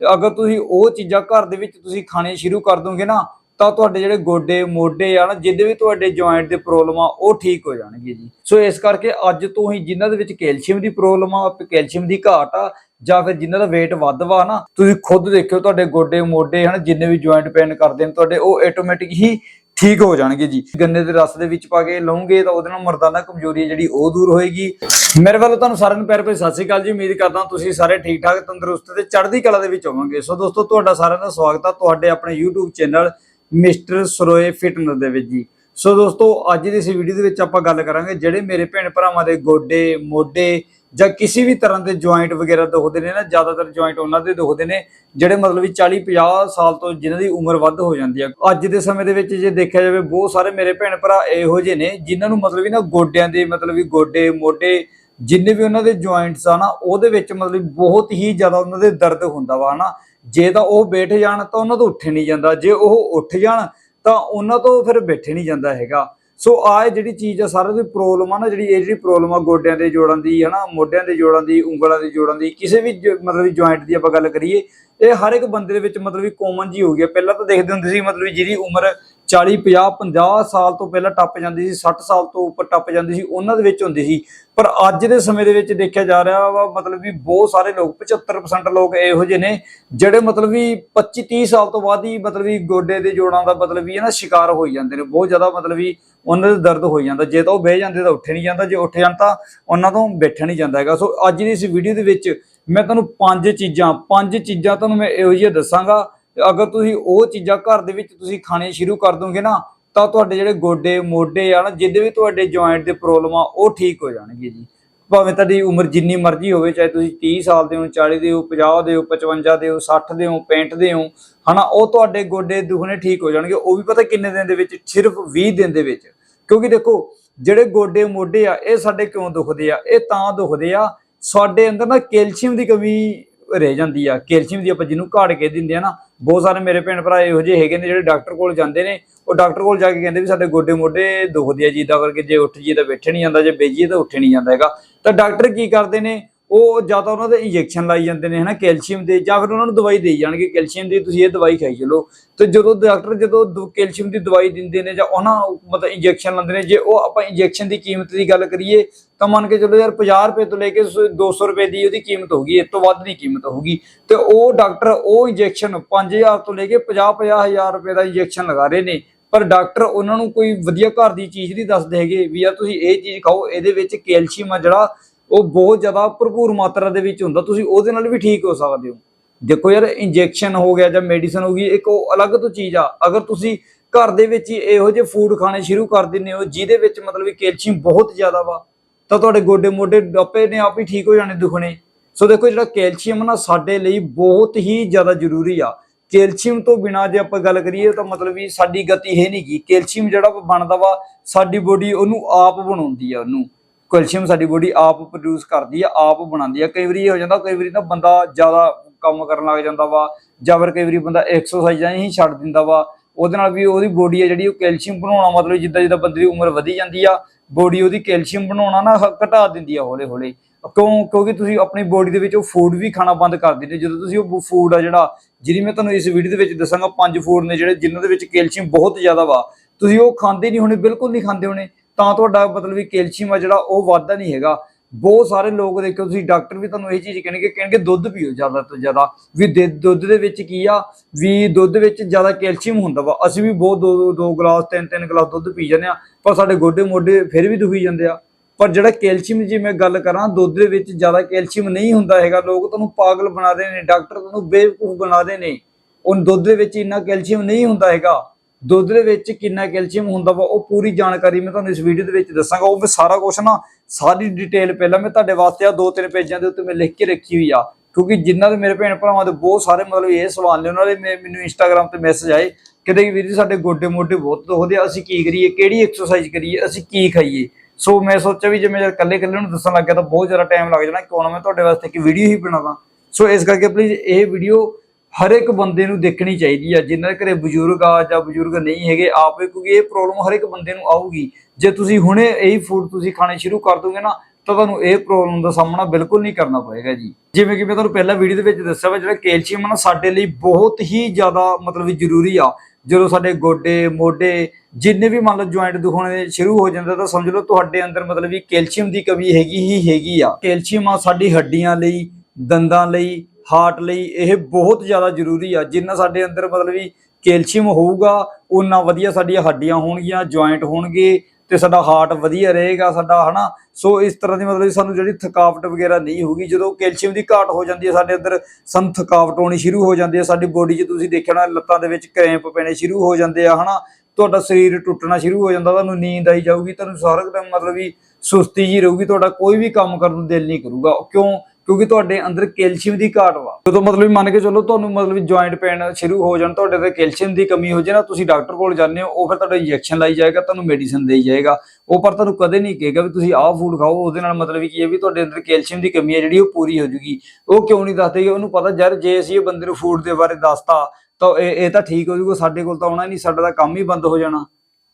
ਤੇ ਅਗਰ ਤੁਸੀਂ ਉਹ ਚੀਜ਼ਾਂ ਘਰ ਦੇ ਵਿੱਚ ਤੁਸੀਂ ਖਾਣੇ ਸ਼ੁਰੂ ਕਰ ਦੋਗੇ ਨਾ, ਤਾਂ ਤੁਹਾਡੇ ਜਿਹੜੇ ਗੋਡੇ, ਮੋਢੇ ਆ ਨਾ, ਜਿੱਦੇ ਵੀ ਤੁਹਾਡੇ ਜੁਆਇੰਟ ਦੇ ਪ੍ਰੋਬਲਮ ਆ, ਉਹ ਠੀਕ ਹੋ ਜਾਣਗੇ ਜੀ। ਸੋ ਇਸ ਕਰਕੇ ਅੱਜ ਤੋਂ ਹੀ ਜਿਨ੍ਹਾਂ ਦੇ ਵਿੱਚ ਕੈਲਸ਼ੀਅਮ ਦੀ ਪ੍ਰੋਬਲਮ ਆ ਕੈਲਸ਼ੀਅਮ ਦੀ ਘਾਟ ਆ, ਜਾਂ ਫਿਰ ਜਿਨ੍ਹਾਂ ਦਾ weight ਵੱਧ ਵਾ ਨਾ, ਤੁਸੀਂ ਖੁਦ ਦੇਖਿਓ ਤੁਹਾਡੇ ਗੋਡੇ, ਮੋਢੇ ਹਨ, ਜਿੰਨੇ ਵੀ ਜੁਆਇੰਟ ਪੇਨ ਕਰਦੇ ਨੇ ਤੁਹਾਡੇ, ਉਹ ਆਟੋਮੈਟਿਕ ਹੀ ਠੀਕ ਹੋ ਜਾਣਗੇ ਜੀ। ਗੰਨੇ ਦੇ ਰਸ ਦੇ ਵਿੱਚ ਪਾ ਕੇ ਲਓਗੇ ਤਾਂ ਉਹਦੇ ਨਾਲ ਮਰਦਾਨਾ ਕਮਜ਼ੋਰੀ ਹੈ ਜਿਹੜੀ, ਉਹ ਦੂਰ ਹੋਏਗੀ। ਮੇਰੇ ਵੱਲੋਂ ਤੁਹਾਨੂੰ ਸਾਰਿਆਂ ਨੂੰ ਪਿਆਰ ਭਰੀ ਸਤਿ ਸ਼੍ਰੀ ਅਕਾਲ ਜੀ। ਉਮੀਦ ਕਰਦਾ ਤੁਸੀਂ ਸਾਰੇ ਠੀਕ ਠਾਕ, ਤੰਦਰੁਸਤ ਤੇ ਚੜ੍ਹਦੀ ਕਲਾ ਦੇ ਵਿੱਚ ਹੋਵੋਗੇ। ਸੋ ਦੋਸਤੋ, ਤੁਹਾਡਾ ਸਾਰਿਆਂ ਦਾ ਸਵਾਗਤ ਆ ਤੁਹਾਡੇ ਆਪਣੇ YouTube channel mister Saroye fitness ਦੇ ਵਿੱਚ ਜੀ। ਸੋ ਦੋਸਤੋ, ਅੱਜ ਦੀ ਇਸ ਵੀਡੀਓ ਦੇ ਵਿੱਚ ਆਪਾਂ ਗੱਲ ਕਰਾਂਗੇ ਜਿਹੜੇ ਮੇਰੇ ਭੈਣ ਭਰਾਵਾਂ ਦੇ ਗੋਡੇ, ਮੋਢੇ ਜਾਂ ਕਿਸੇ ਵੀ ਤਰ੍ਹਾਂ ਦੇ ਜੁਆਇੰਟ ਵਗੈਰਾ ਦੁਖਦੇ ਨੇ ਨਾ, ਜ਼ਿਆਦਾਤਰ ਜੁਆਇੰਟ ਉਹਨਾਂ ਦੇ ਦੁਖਦੇ ਨੇ, ਜਿਹੜੇ ਮਤਲਬ ਵੀ 40 50 ਸਾਲ ਤੋਂ ਜਿਨ੍ਹਾਂ ਦੀ ਉਮਰ ਵੱਧ ਹੋ ਜਾਂਦੀ ਹੈ ਅੱਜ ਦੇ ਸਮੇਂ ਦੇ ਵਿੱਚ ਜੇ ਦੇਖਿਆ ਜਾਵੇ, ਬਹੁਤ ਸਾਰੇ ਮੇਰੇ ਭੈਣ ਭਰਾ ਇਹੋ ਜਿਹੇ ਨੇ, ਜਿਨ੍ਹਾਂ ਨੂੰ ਮਤਲਬ ਵੀ ਨਾ ਗੋਡਿਆਂ ਦੇ ਮਤਲਬ ਵੀ ਗੋਡੇ, ਮੋਢੇ ਜਿੰਨੇ ਵੀ ਉਹਨਾਂ ਦੇ ਜੁਆਇੰਟਸ ਆ ਨਾ, ਉਹਦੇ ਵਿੱਚ ਮਤਲਬ ਬਹੁਤ ਹੀ ਜ਼ਿਆਦਾ ਉਹਨਾਂ ਦੇ ਦਰਦ ਹੁੰਦਾ ਵਾ, ਹਨਾ। ਜੇ ਤਾਂ ਉਹ ਬੈਠ ਜਾਣ ਤਾਂ ਉਹਨਾਂ ਤੋਂ ਉੱਠੇ ਨਹੀਂ ਜਾਂਦਾ, ਜੇ ਉਹ ਉੱਠ ਜਾਣ ਤਾਂ ਉਹਨਾਂ ਤੋਂ ਫਿਰ ਬੈਠੇ ਨਹੀਂ ਜਾਂਦਾ ਹੈਗਾ। ਸੋ ਆ ਜਿਹੜੀ ਚੀਜ਼ ਆ, ਸਾਰਿਆਂ ਦੀ ਪ੍ਰੋਬਲਮ ਆ ਨਾ, ਜਿਹੜੀ ਇਹ ਜਿਹੜੀ ਪ੍ਰੋਬਲਮ ਆ, ਗੋਡਿਆਂ ਦੇ ਜੋੜਾਂ ਦੀ, ਹਨਾ, ਮੋਢਿਆਂ ਦੇ ਜੋੜਾਂ ਦੀ, ਉਂਗਲਾਂ ਦੇ ਜੋੜਾਂ ਦੀ, ਕਿਸੇ ਵੀ ਮਤਲਬ ਜੁਆਇੰਟ ਦੀ ਆਪਾਂ ਗੱਲ ਕਰੀਏ, ਇਹ ਹਰ ਇੱਕ ਬੰਦੇ ਦੇ ਵਿੱਚ ਮਤਲਬ ਵੀ ਕਾਮਨ ਜੀ ਹੋ ਗਿਆ ਪਹਿਲਾਂ ਤਾਂ ਦੇਖਦੇ ਹੁੰਦੇ ਸੀ ਮਤਲਬ ਜਿਹਦੀ ਉਮਰ 40 50 50 ਸਾਲ ਤੋਂ ਪਹਿਲਾਂ ਟੱਪ ਜਾਂਦੀ ਸੀ 60 ਸਾਲ ਤੋਂ ਉੱਪਰ ਟੱਪ ਜਾਂਦੀ ਸੀ, ਉਹਨਾਂ ਦੇ ਵਿੱਚ ਹੁੰਦੀ ਸੀ। ਪਰ ਅੱਜ ਦੇ ਸਮੇਂ ਦੇ ਵਿੱਚ ਦੇਖਿਆ ਜਾ ਰਿਹਾ ਵਾ, ਮਤਲਬ ਵੀ ਬਹੁਤ ਸਾਰੇ ਲੋਕ 75% ਲੋਕ ਇਹੋ ਜਿਹੇ ਨੇ, ਜਿਹੜੇ ਮਤਲਬ ਵੀ 25 30 ਸਾਲ ਤੋਂ ਬਾਅਦ ਹੀ ਮਤਲਬ ਵੀ ਗੋਡੇ ਦੇ ਜੋੜਾਂ ਦਾ ਮਤਲਬ ਵੀ ਹੈ ਨਾ ਸ਼ਿਕਾਰ ਹੋਈ ਜਾਂਦੇ ਨੇ। ਬਹੁਤ ਜ਼ਿਆਦਾ ਮਤਲਬ ਵੀ ਉਹਨਾਂ ਦੇ ਦਰਦ ਹੋ ਜਾਂਦਾ। ਜੇ ਤਾਂ ਉਹ ਬਹਿ ਜਾਂਦੇ ਤਾਂ ਉੱਠੇ ਨਹੀਂ ਜਾਂਦਾ। ਜੇ ਉੱਠ ਜਾਣ ਤਾਂ ਉਹਨਾਂ ਤੋਂ ਬੈਠਾ ਨਹੀਂ ਜਾਂਦਾ ਹੈਗਾ। ਸੋ ਅੱਜ ਦੀ ਇਸ ਵੀਡੀਓ ਦੇ ਵਿੱਚ ਮੈਂ ਤੁਹਾਨੂੰ ਪੰਜ ਚੀਜ਼ਾਂ ਪੰਜ ਚੀਜ਼ਾਂ ਤੁਹਾਨੂੰ ਮੈਂ ਇਹੋ ਜਿਹੀਆਂ ਦੱਸਾਂਗਾ। ਅਗਰ ਤੁਸੀਂ ਉਹ ਚੀਜ਼ਾਂ ਘਰ ਦੇ ਵਿੱਚ ਤੁਸੀਂ ਖਾਣੇ ਸ਼ੁਰੂ ਕਰ ਦੋਗੇ ਨਾ, ਤਾਂ ਤੁਹਾਡੇ ਜਿਹੜੇ ਗੋਡੇ, ਮੋਢੇ ਆ ਨਾ, ਜਿਹਦੇ ਵੀ ਤੁਹਾਡੇ ਜੁਆਇੰਟ ਦੇ ਪ੍ਰੋਬਲਮ ਆ, ਉਹ ਠੀਕ ਹੋ ਜਾਣਗੇ ਜੀ। ਭਾਵੇਂ ਤੁਹਾਡੀ ਉਮਰ ਜਿੰਨੀ ਮਰਜ਼ੀ ਹੋਵੇ, ਚਾਹੇ ਤੁਸੀਂ 30 ਸਾਲ ਦੇ ਹੋ 40 ਦੇ ਹੋ 50 ਦੇ ਹੋ 55 ਦੇ ਹੋ 60 ਦੇ ਹੋ 65 ਦੇ ਹੋ, ਹਨਾ, ਉਹ ਤੁਹਾਡੇ ਗੋਡੇ ਦੁਖਣੇ ਠੀਕ ਹੋ ਜਾਣਗੇ। ਉਹ ਵੀ ਪਤਾ ਕਿੰਨੇ ਦਿਨ ਦੇ ਵਿੱਚ? ਸਿਰਫ 20 ਦਿਨ ਦੇ ਵਿੱਚ। ਕਿਉਂਕਿ ਦੇਖੋ, ਜਿਹੜੇ ਗੋਡੇ ਮੋਢੇ ਆ, ਇਹ ਸਾਡੇ ਕਿਉਂ ਦੁਖਦੇ ਆ? ਇਹ ਤਾਂ ਦੁਖਦੇ ਆ, ਸਾਡੇ ਅੰਦਰ ਨਾ ਕੈਲਸ਼ੀਅਮ ਦੀ ਕਮੀ ਰਹਿ ਜਾਂਦੀ ਆ। ਕੈਲਸ਼ੀਅਮ ਦੀ ਆਪਾਂ ਜਿਹਨੂੰ ਘਾਟ ਕੇ ਦਿੰਦੇ ਆ ਨਾ ਬਹੁਤ ਸਾਰੇ ਮੇਰੇ ਭੈਣ ਭਰਾ ਇਹੋ ਜਿਹੇ ਹੈਗੇ ਨੇ ਜਿਹੜੇ ਡਾਕਟਰ ਕੋਲ ਜਾਂਦੇ ਨੇ। ਉਹ ਡਾਕਟਰ ਕੋਲ ਜਾ ਕੇ ਕਹਿੰਦੇ ਵੀ ਸਾਡੇ ਗੋਡੇ ਮੋਢੇ ਦੁਖਦੇ ਆ ਜੀ ਦਾ ਕਰਕੇ ਜੇ ਉੱਠ ਜੀ ਤਾਂ ਬੈਠੇ ਨਹੀਂ ਜਾਂਦਾ, ਜੇ ਬੇਜੀਏ ਤਾਂ ਉੱਠੇ ਨਹੀਂ ਜਾਂਦਾ ਹੈਗਾ। ਤਾਂ ਡਾਕਟਰ ਕੀ ਕਰਦੇ ਨੇ? ਉਹ ਜਾਂ ਤਾਂ ਉਹਨਾਂ ਦੇ ਇੰਜੈਕਸ਼ਨ ਲਾਈ ਜਾਂਦੇ ਨੇ, ਹਨਾ ਕੈਲਸ਼ੀਅਮ ਦੇ, ਜਾਂ ਫਿਰ ਉਹਨਾਂ ਨੂੰ ਦਵਾਈ ਦੇਈ ਜਾਣਗੇ ਕੈਲਸ਼ੀਅਮ ਦੀ ਤੁਸੀਂ ਇਹ ਦਵਾਈ ਖਾਈ ਚਲੋ। ਤੇ ਜਦੋਂ ਡਾਕਟਰ ਜਦੋਂ ਦ- ਕੈਲਸ਼ੀਅਮ ਦੀ ਦਵਾਈ ਦਿੰਦੇ ਨੇ ਜਾਂ ਉਹਨਾਂ, ਮਤਲਬ ਇੰਜੈਕਸ਼ਨ ਲਾਉਂਦੇ ਨੇ, ਜੇ ਉਹ ਆਪਾਂ ਇੰਜੈਕਸ਼ਨ ਦੀ ਕੀਮਤ ਦੀ ਗੱਲ ਕਰੀਏ, ਤਾਂ ਮੰਨ ਕੇ ਚਲੋ ਯਾਰ 50 ਰੁਪਏ ਤੋਂ ਲੈ ਕੇ ਸ- 200 ਰੁਪਏ ਦੀ ਉਹਦੀ ਕੀਮਤ ਹੋਗੀ ਇਸ ਤੋਂ ਵੱਧ ਦੀ ਕੀਮਤ ਹੋਊਗੀ। ਤੇ ਉਹ ਡਾਕਟਰ ਉਹ ਇੰਜੈਕਸ਼ਨ 5000 ਤੋਂ ਲੈ ਕੇ 50 50000 ਰੁਪਏ ਦਾ ਇੰਜੈਕਸ਼ਨ ਲਗਾ ਰਹੇ ਨੇ। ਪਰ ਡਾਕਟਰ ਉਹਨਾਂ ਨੂੰ ਕੋਈ ਵਧੀਆ ਘਰ ਦੀ ਚੀਜ਼ ਨਹੀਂ ਦੱਸਦੇ ਹੈਗੇ ਵੀ ਯਾਰ ਤੁਸੀਂ ਇਹ ਚੀਜ਼ ਖਾਓ, ਇਹਦੇ ਵਿੱਚ ਕੈਲਸ਼ੀਅਮ ਆ ਜਿਹੜਾ ਉਹ ਬਹੁਤ ਜ਼ਿਆਦਾ ਭਰਪੂਰ ਮਾਤਰਾ ਦੇ ਵਿੱਚ ਹੁੰਦਾ, ਤੁਸੀਂ ਉਹਦੇ ਨਾਲ ਵੀ ਠੀਕ ਹੋ ਸਕਦੇ ਹੋ। ਦੇਖੋ ਯਾਰ ਇੰਜੈਕਸ਼ਨ ਹੋ ਗਿਆ ਜਾਂ ਮੈਡੀਸਨ ਹੋ ਗਈ, ਇੱਕ ਉਹ ਅਲੱਗ ਤੋਂ ਚੀਜ਼ ਆ। ਅਗਰ ਤੁਸੀਂ ਘਰ ਦੇ ਵਿੱਚ ਹੀ ਇਹੋ ਜਿਹੇ ਫੂਡ ਖਾਣੇ ਸ਼ੁਰੂ ਕਰ ਦਿੰਦੇ ਹੋ, ਜਿਹਦੇ ਵਿੱਚ ਮਤਲਬ ਕਿ ਕੈਲਸ਼ੀਅਮ ਬਹੁਤ ਜ਼ਿਆਦਾ ਵਾ, ਤਾਂ ਤੁਹਾਡੇ ਗੋਡੇ ਮੋਢੇ ਡੱਪੇ ਨੇ ਆਪ ਹੀ ਠੀਕ ਹੋ ਜਾਣੇ ਦੁਖਣੇ। ਸੋ ਦੇਖੋ ਜਿਹੜਾ ਕੈਲਸ਼ੀਅਮ ਨਾ ਸਾਡੇ ਲਈ ਬਹੁਤ ਹੀ ਜ਼ਿਆਦਾ ਜ਼ਰੂਰੀ ਆ। ਕੈਲਸ਼ੀਅਮ ਤੋਂ ਬਿਨਾ ਜੇ ਆਪਾਂ ਗੱਲ ਕਰੀਏ ਤਾਂ ਮਤਲਬ ਵੀ ਸਾਡੀ ਗਤੀ ਹੈ ਨਹੀਂ ਕੀ ਕੈਲਸ਼ੀਅਮ ਜਿਹੜਾ ਬਣਦਾ ਵਾ, ਸਾਡੀ ਬੋਡੀ ਉਹਨੂੰ ਆਪ ਬਣਾਉਂਦੀ ਆ ਉਹਨੂੰ। ਕੈਲਸ਼ੀਅਮ ਸਾਡੀ ਬੋਡੀ ਆਪ ਪ੍ਰੋਡਿਊਸ ਕਰਦੀ ਆ, ਆਪ ਬਣਾਉਂਦੀ ਆ। ਕਈ ਵਾਰੀ ਇਹ ਹੋ ਜਾਂਦਾ, ਕਈ ਵਾਰੀ ਨਾ ਬੰਦਾ ਜ਼ਿਆਦਾ ਕੰਮ ਕਰਨ ਲੱਗ ਜਾਂਦਾ ਵਾ, ਜਾਂ ਫਿਰ ਕਈ ਵਾਰੀ ਬੰਦਾ ਐਕਸਰਸਾਈਜ਼ਾਂ ਹੀ ਛੱਡ ਦਿੰਦਾ ਵਾ। ਉਹਦੇ ਨਾਲ ਵੀ ਉਹਦੀ ਬੋਡੀ ਆ ਜਿਹੜੀ, ਉਹ ਕੈਲਸ਼ੀਅਮ ਬਣਾਉਣਾ ਮਤਲਬ ਜਿੱਦਾਂ ਜਿੱਦਾਂ ਬੰਦੇ ਦੀ ਉਮਰ ਵਧੀ ਜਾਂਦੀ ਆ ਬੋਡੀ ਉਹਦੀ ਕੈਲਸ਼ੀਅਮ ਬਣਾਉਣਾ ਨਾ ਹ- ਘਟਾ ਦਿੰਦੀ ਆ ਹੌਲੇ ਹੌਲੇ ਕਿਉਂ, ਕਿਉਂਕਿ ਤੁਸੀਂ ਆਪਣੀ ਬੋਡੀ ਦੇ ਵਿੱਚ ਉਹ ਫੂਡ ਵੀ ਖਾਣਾ ਬੰਦ ਕਰ ਦਿੰਦੇ ਜਦੋਂ ਤੁਸੀਂ ਉਹ ਫੂਡ ਆ ਜਿਹੜਾ, ਜਿਹਦੀ ਮੈਂ ਤੁਹਾਨੂੰ ਇਸ ਵੀਡੀਓ ਦੇ ਵਿੱਚ ਦੱਸਾਂਗਾ, ਪੰਜ ਫੂਡ ਨੇ ਜਿਹੜੇ, ਜਿਨ੍ਹਾਂ ਦੇ ਵਿੱਚ ਕੈਲਸ਼ੀਅਮ ਬਹੁਤ ਜ਼ਿਆਦਾ ਵਾ। ਤੁਸੀਂ ਉਹ ਖਾਂਦੇ ਨਹੀਂ ਹੋਣੇ, ਬਿਲਕੁਲ ਨਹੀਂ ਖਾਂਦੇ ਹੋਣੇ। ਤਾਂ ਤੁਹਾਡਾ ਮਤਲਬ ਵੀ ਕੈਲਸ਼ੀਅਮ ਆ ਜਿਹੜਾ ਉਹ ਵੱਧਦਾ ਨਹੀਂ ਹੈਗਾ। ਬਹੁਤ ਸਾਰੇ ਲੋਕ ਦੇਖੋ ਤੁਸੀਂ ਡਾਕਟਰ ਵੀ ਤੁਹਾਨੂੰ ਇਹ ਚੀਜ਼ ਕਹਿਣਗੇ ਕਹਿਣਗੇ ਦੁੱਧ ਪੀਓ ਜ਼ਿਆਦਾ ਤੋਂ ਜ਼ਿਆਦਾ। ਵੀ ਦੇ- ਦੁੱਧ ਦੇ ਵਿੱਚ ਕੀ ਆ? ਵੀ ਦੁੱਧ ਵਿੱਚ ਜ਼ਿਆਦਾ ਕੈਲਸ਼ੀਅਮ ਹੁੰਦਾ ਵਾ। ਅਸੀਂ ਵੀ ਬਹੁਤ ਦੋ, ਦੋ- ਦੋ ਗਲਾਸ, ਤਿੰਨ ਤਿੰਨ ਗਲਾਸ ਦੁੱਧ ਪੀ ਜਾਂਦੇ ਆ ਪਰ ਸਾਡੇ ਗੋਡੇ ਮੋਢੇ ਫਿਰ ਵੀ ਦੁਖੀ ਜਾਂਦੇ ਆ। ਪਰ ਜਿਹੜਾ ਕੈਲਸ਼ੀਅਮ ਦੀ ਜੇ ਮੈਂ ਗੱਲ ਕਰਾਂ, ਦੁੱਧ ਦੇ ਵਿੱਚ ਜ਼ਿਆਦਾ ਕੈਲਸ਼ੀਅਮ ਨਹੀਂ ਹੁੰਦਾ ਹੈਗਾ। ਲੋਕ ਤੁਹਾਨੂੰ ਪਾਗਲ ਬਣਾਦੇ ਨੇ ਡਾਕਟਰ ਤੁਹਾਨੂੰ ਬੇਵਕੂਫ ਬਣਾਦੇ ਨੇ ਉਹ ਦੁੱਧ ਦੇ ਵਿੱਚ ਇੰਨਾ ਕੈਲਸ਼ੀਅਮ ਨਹੀਂ ਹੁੰਦਾ ਹੈਗਾ। ਦੁੱਧ ਦੇ ਵਿੱਚ ਕਿੰਨਾ ਕੈਲਸ਼ੀਅਮ ਹੁੰਦਾ ਵਾ, ਉਹ ਪੂਰੀ ਜਾਣਕਾਰੀ ਮੈਂ ਤੁਹਾਨੂੰ ਇਸ ਵੀਡੀਓ ਦੇ ਵਿੱਚ ਦੱਸਾਂਗਾ। ਉਹ ਮੈਂ ਸਾਰਾ ਕੁਝ ਨਾ, ਸਾਰੀ ਡਿਟੇਲ ਪਹਿਲਾਂ ਮੈਂ ਤੁਹਾਡੇ ਵਾਸਤੇ ਆ ਦੋ ਤਿੰਨ ਪੇਜਾਂ ਦੇ ਉੱਤੇ ਮੈਂ ਲਿਖ ਕੇ ਰੱਖੀ ਹੋਈ ਆ। ਕਿਉਂਕਿ ਜਿਨ੍ਹਾਂ ਦੇ ਮੇਰੇ ਭੈਣ ਭਰਾਵਾਂ ਦੇ ਬਹੁਤ ਸਾਰੇ ਮਤਲਬ ਇਹ ਸਵਾਲ ਨੇ, ਉਹਨਾਂ ਦੇ ਮੈ- ਮੈਨੂੰ ਇੰਸਟਾਗ੍ਰam ਤੇ ਮੈਸੇਜ ਆਏ ਕਹਿੰਦੇ ਵੀਰ ਜੀ, ਸਾਡੇ ਗੋਡੇ ਮੋਢੇ ਬਹੁਤ ਦੁਖਦੇ ਆ, ਅਸੀਂ ਕੀ ਕਰੀਏ, ਕਿਹੜੀ ਐਕਸਰਸਾਈਜ਼ ਕਰੀਏ, ਅਸੀਂ ਕੀ ਖਾਈਏ? ਸੋ ਮੈਂ ਸੋਚਿਆ ਵੀ ਜੇ ਮੈਂ ਇਕੱਲੇ ਇਕੱਲੇ ਨੂੰ ਦੱਸਣ ਲੱਗ ਗਿਆ ਤਾਂ ਬਹੁਤ ਜ਼ਿਆਦਾ ਟਾਈਮ ਲੱਗ ਜਾਣਾ। ਕਿਉਂ ਨਾ ਮੈਂ ਤੁਹਾਡੇ ਵਾਸਤੇ ਇੱਕ ਵੀਡੀਓ ਹੀ ਬਣਾਵਾਂ। ਸੋ ਇਸ ਕਰਕੇ ਪਲੀਜ਼ ਇਹ ਵੀਡੀਓ ਹਰ ਇੱਕ ਬੰਦੇ ਨੂੰ ਦੇਖਣੀ ਚਾਹੀਦੀ ਆ, ਜਿਨ੍ਹਾਂ ਦੇ ਘਰੇ ਬਜ਼ੁਰਗ ਆ ਜਾਂ ਬਜ਼ੁਰਗ ਨਹੀਂ ਹੈਗੇ, ਆਪੇ ਕਿਉਂਕਿ ਇਹ ਪ੍ਰੋਬਲਮ ਹਰ ਇੱਕ ਬੰਦੇ ਨੂੰ ਆਊਗੀ। ਜੇ ਤੁਸੀਂ ਹੁਣੇ ਇਹੀ ਫੂਡ ਤੁਸੀਂ ਖਾਣੇ ਸ਼ੁਰੂ ਕਰ ਦੋਗੇ ਨਾ, ਤਾਂ ਤੁਹਾਨੂੰ ਇਹ ਪ੍ਰੋਬਲਮ ਦਾ ਸਾਹਮਣਾ ਬਿਲਕੁਲ ਨਹੀਂ ਕਰਨਾ ਪਏਗਾ ਜੀ। ਜਿਵੇਂ ਕਿ ਮੈਂ ਤੁਹਾਨੂੰ ਪਹਿਲਾਂ ਵੀਡੀਓ ਦੇ ਵਿੱਚ ਦੱਸਿਆ ਵਾ, ਜਿਹੜਾ ਕੈਲਸ਼ੀਅਮ ਆ ਨਾ, ਸਾਡੇ ਲਈ ਬਹੁਤ ਹੀ ਜ਼ਿਆਦਾ ਮਤਲਬ ਜ਼ਰੂਰੀ ਆ। ਜਦੋਂ ਸਾਡੇ ਗੋਡੇ, ਮੋਢੇ, ਜਿੰਨੇ ਵੀ ਮੰਨ ਲਓ ਜੁਆਇੰਟ ਦੁਖਣੇ ਸ਼ੁਰੂ ਹੋ ਜਾਂਦਾ ਤਾਂ ਸਮਝ ਲਓ ਤੁਹਾਡੇ ਅੰਦਰ ਮਤਲਬ ਵੀ ਕੈਲਸ਼ੀਅਮ ਦੀ ਕਮੀ ਹੈਗੀ ਹੀ ਹੈਗੀ ਆ। ਕੈਲਸ਼ੀਅਮ ਆ ਸਾਡੀ ਹੱਡੀਆਂ ਲਈ, ਦੰਦਾਂ ਲਈ ਹਾਰਟ ਲਈ ਇਹ ਬਹੁਤ ਜ਼ਿਆਦਾ ਜ਼ਰੂਰੀ ਆ। ਜਿੰਨਾ ਸਾਡੇ ਅੰਦਰ ਮਤਲਬ ਵੀ ਕੈਲਸ਼ੀਅਮ ਹੋਊਗਾ ਉਨਾ ਵਧੀਆ ਸਾਡੀਆਂ ਹੱਡੀਆਂ ਹੋਣਗੀਆਂ, ਜੁਆਇੰਟ ਹੋਣਗੇ ਤੇ ਸਾਡਾ ਹਾਰਟ ਵਧੀਆ ਰਹੇਗਾ ਸਾਡਾ, ਹਨਾ? ਸੋ ਇਸ ਤਰ੍ਹਾਂ ਦੀ ਮਤਲਬ ਸਾਨੂੰ ਜਿਹੜੀ ਥਕਾਵਟ ਵਗੈਰਾ ਨਹੀਂ ਹੋਊਗੀ, ਜਦੋਂ ਕੈਲਸ਼ੀਅਮ ਦੀ ਘਾਟ ਹੋ ਜਾਂਦੀ ਹੈ ਸਾਡੇ ਅੰਦਰ, ਸਾਨੂੰ ਥਕਾਵਟ ਹੋਣੀ ਸ਼ੁਰੂ ਹੋ ਜਾਂਦੀ ਹੈ। ਸਾਡੀ ਬੋਡੀ 'ਚ ਤੁਸੀਂ ਦੇਖਿਆ ਹੋਣਾ, ਲੱਤਾਂ ਦੇ ਵਿੱਚ ਕ੍ਰੈਂਪ ਪੈਣੇ ਸ਼ੁਰੂ ਹੋ ਜਾਂਦੇ ਆ, ਹਨਾ? ਤੁਹਾਡਾ ਸਰੀਰ ਟੁੱਟਣਾ ਸ਼ੁਰੂ ਹੋ ਜਾਂਦਾ, ਤੁਹਾਨੂੰ ਨੀਂਦ ਆਈ ਜਾਊਗੀ, ਤੁਹਾਨੂੰ ਸਾਰਾ ਟਾਈਮ ਮਤਲਬ ਵੀ ਸੁਸਤੀ ਜੀ ਰਹੂਗੀ, ਤੁਹਾਡਾ ਕੋਈ ਵੀ ਕੰਮ ਕਰਨ ਨੂੰ ਦਿਲ ਨਹੀਂ ਕਰੂਗਾ। ਕਿਉਂ? ਕਿਉਂਕਿ ਤੁਹਾਡੇ ਅੰਦਰ ਕੈਲਸ਼ੀਅਮ ਦੀ ਘਾਟ ਵਾ। ਜਦੋਂ ਮਤਲਬ ਵੀ ਮੰਨ ਕੇ ਚੱਲੋ ਤੁਹਾਨੂੰ ਮਤਲਬ ਜੁਆਇੰਟ ਪੇਨ ਸ਼ੁਰੂ ਹੋ ਜਾਣ, ਤੁਹਾਡੇ ਤੇ ਕੈਲਸ਼ੀਅਮ ਦੀ ਕਮੀ ਹੋ ਜਾਏ ਨਾ, ਤੁਸੀਂ ਡਾਕਟਰ ਕੋਲ ਜਾਂਦੇ ਹੋ, ਉਹ ਫਿਰ ਤੁਹਾਡਾ ਇੰਜੈਕਸ਼ਨ ਲਾਈ ਜਾਏਗਾ, ਤੁਹਾਨੂੰ ਮੈਡੀਸਨ ਦੇਈ ਜਾਏਗਾ। ਉਹ ਪਰ ਤੁਹਾਨੂੰ ਕਦੇ ਨਹੀਂ ਕਹੇਗਾ ਵੀ ਤੁਸੀਂ ਆਹ ਫੂਡ ਖਾਓ, ਉਹਦੇ ਨਾਲ ਮਤਲਬ ਕੀ ਹੈ ਵੀ ਤੁਹਾਡੇ ਅੰਦਰ ਕੈਲਸ਼ੀਅਮ ਦੀ ਕਮੀ ਹੈ ਜਿਹੜੀ ਉਹ ਪੂਰੀ ਹੋ ਜੂਗੀ। ਉਹ ਕਿਉਂ ਨਹੀਂ ਦੱਸਦੇ ਉਹਨੂੰ ਪਤਾ ਯਾਰ ਜੇ ਅਸੀਂ ਇਹ ਬੰਦੇ ਨੂੰ ਫੂਡ ਦੇ ਬਾਰੇ ਦੱਸਤਾ, ਤਾਂ ਇਹ ਇਹ ਤਾਂ ਠੀਕ ਹੋ ਜੂਗਾ, ਸਾਡੇ ਕੋਲ ਤਾਂ ਆਉਣਾ ਨਹੀਂ, ਸਾਡਾ ਤਾਂ ਕੰਮ ਹੀ ਬੰਦ ਹੋ ਜਾਣਾ।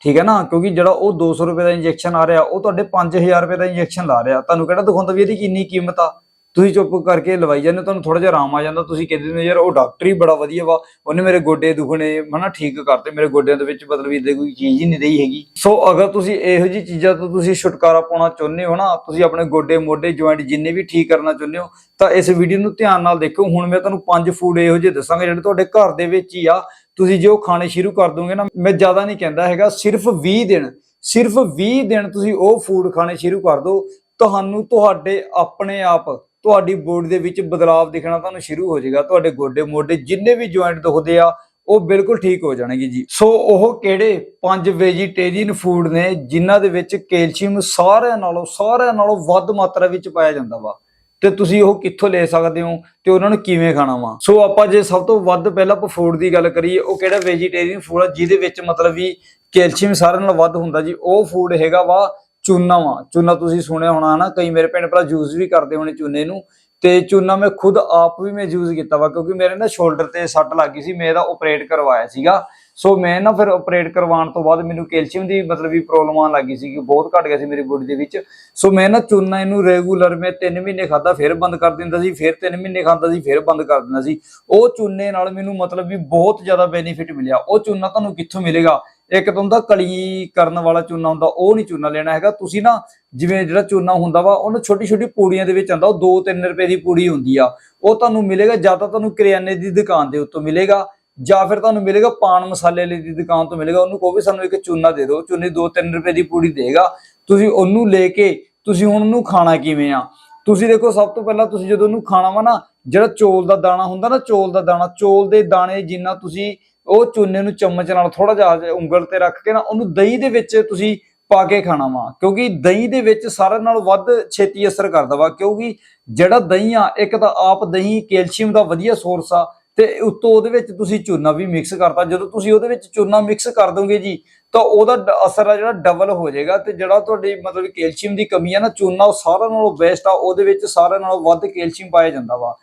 ਠੀਕ ਹੈ ਨਾ? ਕਿਉਂਕਿ ਜਿਹੜਾ ਉਹ 200 ਰੁਪਏ ਦਾ ਇੰਜੈਕਸ਼ਨ ਆ ਰਿਹਾ, ਉਹ ਤੁਹਾਡੇ 5000 ਰੁਪਏ ਦਾ ਇੰਜੈਕਸ਼ਨ ਲਾ ਰਿਹਾ। ਤੁਹਾਨੂੰ ਕਿਹੜਾ ਦਿਖਾਉਂਦਾ ਵੀ ਇਹਦੀ ਕਿੰਨੀ ਕੀਮਤ ਆ? ਤੁਸੀਂ ਚੁੱਪ ਕਰਕੇ ਲਵਾਈ ਜਾਂਦੇ ਹੋ, ਤੁਹਾਨੂੰ ਥੋੜਾ ਜਿਹਾ ਆਰਾਮ ਆ ਜਾਂਦਾ। ਤੁਸੀਂ ਕਹਿੰਦੇ ਹੋ ਯਾਰ ਉਹ ਡਾਕਟਰ ਹੀ ਬੜਾ ਵਧੀਆ ਵਾ ਉਹਨੇ ਮੇਰੇ ਗੋਡੇ ਦੁਖਣੇ ਹਨਾ ਠੀਕ ਕਰਤੇ ਮੇਰੇ ਗੋਡਿਆਂ ਦੇ ਵਿੱਚ ਮਤਲਬ ਇਦਾਂ ਕੋਈ ਚੀਜ਼ ਹੀ ਨਹੀਂ ਰਹੀ ਹੈਗੀ। ਸੋ ਅਗਰ ਤੁਸੀਂ ਇਹੋ ਜੀ ਚੀਜ਼ਾਂ ਤੋਂ ਤੁਸੀਂ ਛੁਟਕਾਰਾ ਪਾਉਣਾ ਚਾਹੁੰਦੇ ਹੋ ਨਾ ਤੁਸੀਂ ਆਪਣੇ ਗੋਡੇ ਮੋਢੇ ਜੁਆਇੰਟ ਜਿੰਨੇ ਵੀ ਠੀਕ ਕਰਨਾ ਚਾਹੁੰਦੇ ਹੋ ਤਾਂ ਇਸ ਵੀਡੀਓ ਨੂੰ ਧਿਆਨ ਨਾਲ ਦੇਖੋ ਹੁਣ ਮੈਂ ਤੁਹਾਨੂੰ ਪੰਜ ਫੂਡ ਇਹੋ ਜਿਹੇ ਦੱਸਾਂਗਾ ਜਿਹੜੇ ਤੁਹਾਡੇ ਘਰ ਦੇ ਵਿੱਚ ਹੀ ਆ। ਤੁਸੀਂ ਜੇ ਉਹ ਖਾਣੇ ਸ਼ੁਰੂ ਕਰ ਦੋਗੇ ਨਾ ਮੈਂ ਜ਼ਿਆਦਾ ਨਹੀਂ ਕਹਿੰਦਾ ਹੈਗਾ ਸਿਰਫ 20 ਦਿਨ ਸਿਰਫ 20 ਦਿਨ ਤੁਸੀਂ ਉਹ ਫੂਡ ਖਾਣੇ ਸ਼ੁਰੂ ਕਰ ਦਿਓ। ਤੁਹਾਨੂੰ ਤੁਹਾਡੇ ਆਪਣੇ ਆਪ ਤੁਹਾਡੀ ਬੋਡੀ ਦੇ ਵਿੱਚ ਬਦਲਾਵ ਦਿਖਣਾ ਤੁਹਾਨੂੰ ਸ਼ੁਰੂ ਹੋ ਜਾਏਗਾ। ਤੁਹਾਡੇ ਗੋਡੇ ਮੋਢੇ ਜਿੰਨੇ ਵੀ ਜੁਆਇੰਟ ਦੁਖਦੇ ਆ, ਉਹ ਬਿਲਕੁਲ ਠੀਕ ਹੋ ਜਾਣਗੇ ਜੀ। ਸੋ ਉਹ ਕਿਹੜੇ ਪੰਜ ਵੈਜੀਟੇਰੀਅਨ ਫੂਡ ਨੇ ਜਿਨ੍ਹਾਂ ਦੇ ਵਿੱਚ ਕੈਲਸ਼ੀਅਮ ਸਾਰਿਆਂ ਨਾਲੋਂ ਸਾਰਿਆਂ ਨਾਲੋਂ ਵੱਧ ਮਾਤਰਾ ਵਿੱਚ ਪਾਇਆ ਜਾਂਦਾ ਵਾ। ਤੇ ਤੁਸੀਂ ਉਹ ਕਿੱਥੋਂ ਲੈ ਸਕਦੇ ਹੋ ਤੇ ਉਹਨਾਂ ਨੂੰ ਕਿਵੇਂ ਖਾਣਾ ਵਾ? ਸੋ ਆਪਾਂ ਜੇ ਸਭ ਤੋਂ ਵੱਧ ਪਹਿਲਾਂ ਆਪਾਂ ਫੂਡ ਦੀ ਗੱਲ ਕਰੀਏ, ਉਹ ਕਿਹੜਾ ਵੈਜੀਟੇਰੀਅਨ ਫੂਡ ਆ, ਜਿਹਦੇ ਵਿੱਚ ਮਤਲਬ ਵੀ ਕੈਲਸ਼ੀਅਮ ਸਾਰਿਆਂ ਨਾਲੋਂ ਵੱਧ ਹੁੰਦਾ ਜੀ, ਉਹ ਫੂਡ ਹੈਗਾ ਵਾ ਚੂਨਾ ਵਾ। ਚੂਨਾ ਤੁਸੀਂ ਸੁਣਿਆ ਹੋਣਾ ਹਨਾ, ਕਈ ਮੇਰੇ ਭੈਣ ਭਰਾ ਯੂਜ਼ ਵੀ ਕਰਦੇ ਹੋਣੇ ਚੂਨੇ ਨੂੰ। ਤੇ ਚੂਨਾ ਮੈਂ ਖੁਦ ਆਪ ਵੀ ਮੈਂ ਯੂਜ਼ ਕੀਤਾ ਵਾ, ਕਿਉਂਕਿ ਮੇਰੇ ਨਾ ਸ਼ੋਲਡਰ ਤੇ ਸੱਟ ਲੱਗ ਗਈ ਸੀ, ਮੈਂ ਇਹਦਾ ਆਪਰੇਟ ਕਰਵਾਇਆ ਸੀਗਾ। ਸੋ ਮੈਂ ਨਾ ਫਿਰ ਆਪਰੇਟ ਕਰਵਾਉਣ ਤੋਂ ਬਾਅਦ ਮੈਨੂੰ ਕੈਲਸ਼ੀਅਮ ਦੀ ਮਤਲਬ ਵੀ ਪ੍ਰੋਬਲਮ ਆਉਣ ਲੱਗੀ ਸੀ ਕਿ ਬਹੁਤ ਘਟ ਗਿਆ ਸੀ ਮੇਰੀ ਬੋਡੀ ਦੇ ਵਿੱਚ। ਸੋ ਮੈਂ ਨਾ ਚੂਨਾ ਇਹਨੂੰ ਰੈਗੂਲਰ ਮੈਂ 3 ਮਹੀਨੇ ਖਾਦਾ ਫਿਰ ਬੰਦ ਕਰ ਦਿੰਦਾ ਸੀ, ਫਿਰ 3 ਮਹੀਨੇ ਖਾਂਦਾ ਸੀ, ਫਿਰ ਬੰਦ ਕਰ ਦਿੰਦਾ ਸੀ। ਉਹ ਚੂਨੇ ਨਾਲ ਮੈਨੂੰ ਮਤਲਬ ਵੀ ਬਹੁਤ ਜ਼ਿਆਦਾ ਬੈਨੀਫਿਟ ਮਿਲਿਆ। ਉਹ ਚੂਨਾ ਤੁਹਾਨੂੰ ਕਿੱਥੋਂ ਮਿਲੇਗਾ? ਇੱਕ ਤਾਂ ਹੁੰਦਾ ਕਲੀ ਕਰਨ ਵਾਲਾ ਚੂਨਾ ਹੁੰਦਾ, ਉਹ ਨਹੀਂ ਚੂਨਾ ਲੈਣਾ ਹੈਗਾ। ਤੁਸੀਂ ਨਾ ਜਿਵੇਂ ਜਿਹੜਾ ਚੂਨਾ ਹੁੰਦਾ ਵਾ, ਉਹਨੂੰ ਛੋਟੀ ਛੋਟੀ ਪੂੜੀਆਂ ਦੇ ਵਿੱਚ ਆਂਦਾ ਉਹ 2-3 ਰੁਪਏ ਦੀ ਪੂੜੀ ਹੁੰਦੀ ਆ। ਉਹ ਤੁਹਾਨੂੰ ਮਿਲੇਗਾ, ਜਾਂ ਤਾਂ ਤੁਹਾਨੂੰ ਕਰਿਆਨੇ ਦੀ ਦੁਕਾਨ ਦੇ ਉੱਤੋਂ ਮਿਲੇਗਾ, ਜਾਂ ਫਿਰ ਤੁਹਾਨੂੰ ਮਿਲੇਗਾ ਪਾਨ ਮਸਾਲੇ ਵਾਲੀ ਦੀ ਦੁਕਾਨ ਤੋਂ ਮਿਲੇਗਾ, ਉਹਨੂੰ ਕਹੋ ਵੀ ਸਾਨੂੰ ਇੱਕ ਚੂਨਾ ਦੇ ਦਿਓ, ਚੂਨੇ 2-3 ਰੁਪਏ ਦੀ ਪੂੜੀ ਦੇਗਾ। ਤੁਸੀਂ ਉਹਨੂੰ ਲੈ ਕੇ, ਤੁਸੀਂ ਹੁਣ ਉਹਨੂੰ ਖਾਣਾ ਕਿਵੇਂ ਆ? ਤੁਸੀਂ ਦੇਖੋ, ਸਭ ਤੋਂ ਪਹਿਲਾਂ ਤੁਸੀਂ ਜਦੋਂ ਉਹਨੂੰ ਖਾਣਾ ਵਾ ਨਾ, ਜਿਹੜਾ ਚੋਲ ਦਾ ਦਾਣਾ ਹੁੰਦਾ ਨਾ, ਚੋਲ ਦਾ ਦਾਣਾ, ਚੋਲ ਦੇ ਦਾਣੇ ਜਿੰਨਾ ਤੁਸੀਂ ਉਹ ਚੂਨੇ ਨੂੰ ਚਮਚ ਨਾਲ ਥੋੜਾ ਜਿਹਾ ਉਂਗਲ ਤੇ ਰੱਖ ਕੇ ਨਾ ਉਹਨੂੰ ਦਹੀਂ ਦੇ ਵਿੱਚ ਤੁਸੀਂ ਪਾ ਕੇ ਖਾਣਾ ਵਾ। ਕਿਉਂਕਿ ਦਹੀਂ ਦੇ ਵਿੱਚ ਸਾਰਿਆਂ ਨਾਲੋਂ ਵੱਧ ਛੇਤੀ ਅਸਰ ਕਰਦਾ ਵਾ। ਕਿਉਂਕਿ ਜਿਹੜਾ ਦਹੀਂ ਆ, ਇੱਕ ਤਾਂ ਆਪ ਦਹੀਂ ਕੈਲਸ਼ੀਅਮ ਦਾ ਵਧੀਆ ਸੋਰਸ ਆ ਤੇ ਉੱਤੋਂ ਉਹਦੇ ਵਿੱਚ ਤੁਸੀਂ ਚੂਨਾ ਵੀ ਮਿਕਸ ਕਰਤਾ। ਜਦੋਂ ਤੁਸੀਂ ਉਹਦੇ ਵਿੱਚ ਚੂਨਾ ਮਿਕਸ ਕਰ ਦੋਗੇ ਜੀ, ਤਾਂ ਉਹਦਾ ਡ- ਅਸਰ ਆ ਜਿਹੜਾ ਡਬਲ ਹੋ ਜਾਏਗਾ ਤੇ ਜਿਹੜਾ ਤੁਹਾਡੀ ਮਤਲਬ ਕੈਲਸ਼ੀਅਮ ਦੀ ਕਮੀ ਆ ਨਾ, ਚੂਨਾ ਉਹ ਸਾਰਿਆਂ ਨਾਲੋਂ ਬੈਸਟ ਆ, ਉਹਦੇ ਵਿੱਚ ਸਾਰਿਆਂ ਨਾਲੋਂ ਵੱਧ ਕੈਲਸ਼ੀਅਮ ਪਾਇਆ ਜਾਂਦਾ ਵਾ।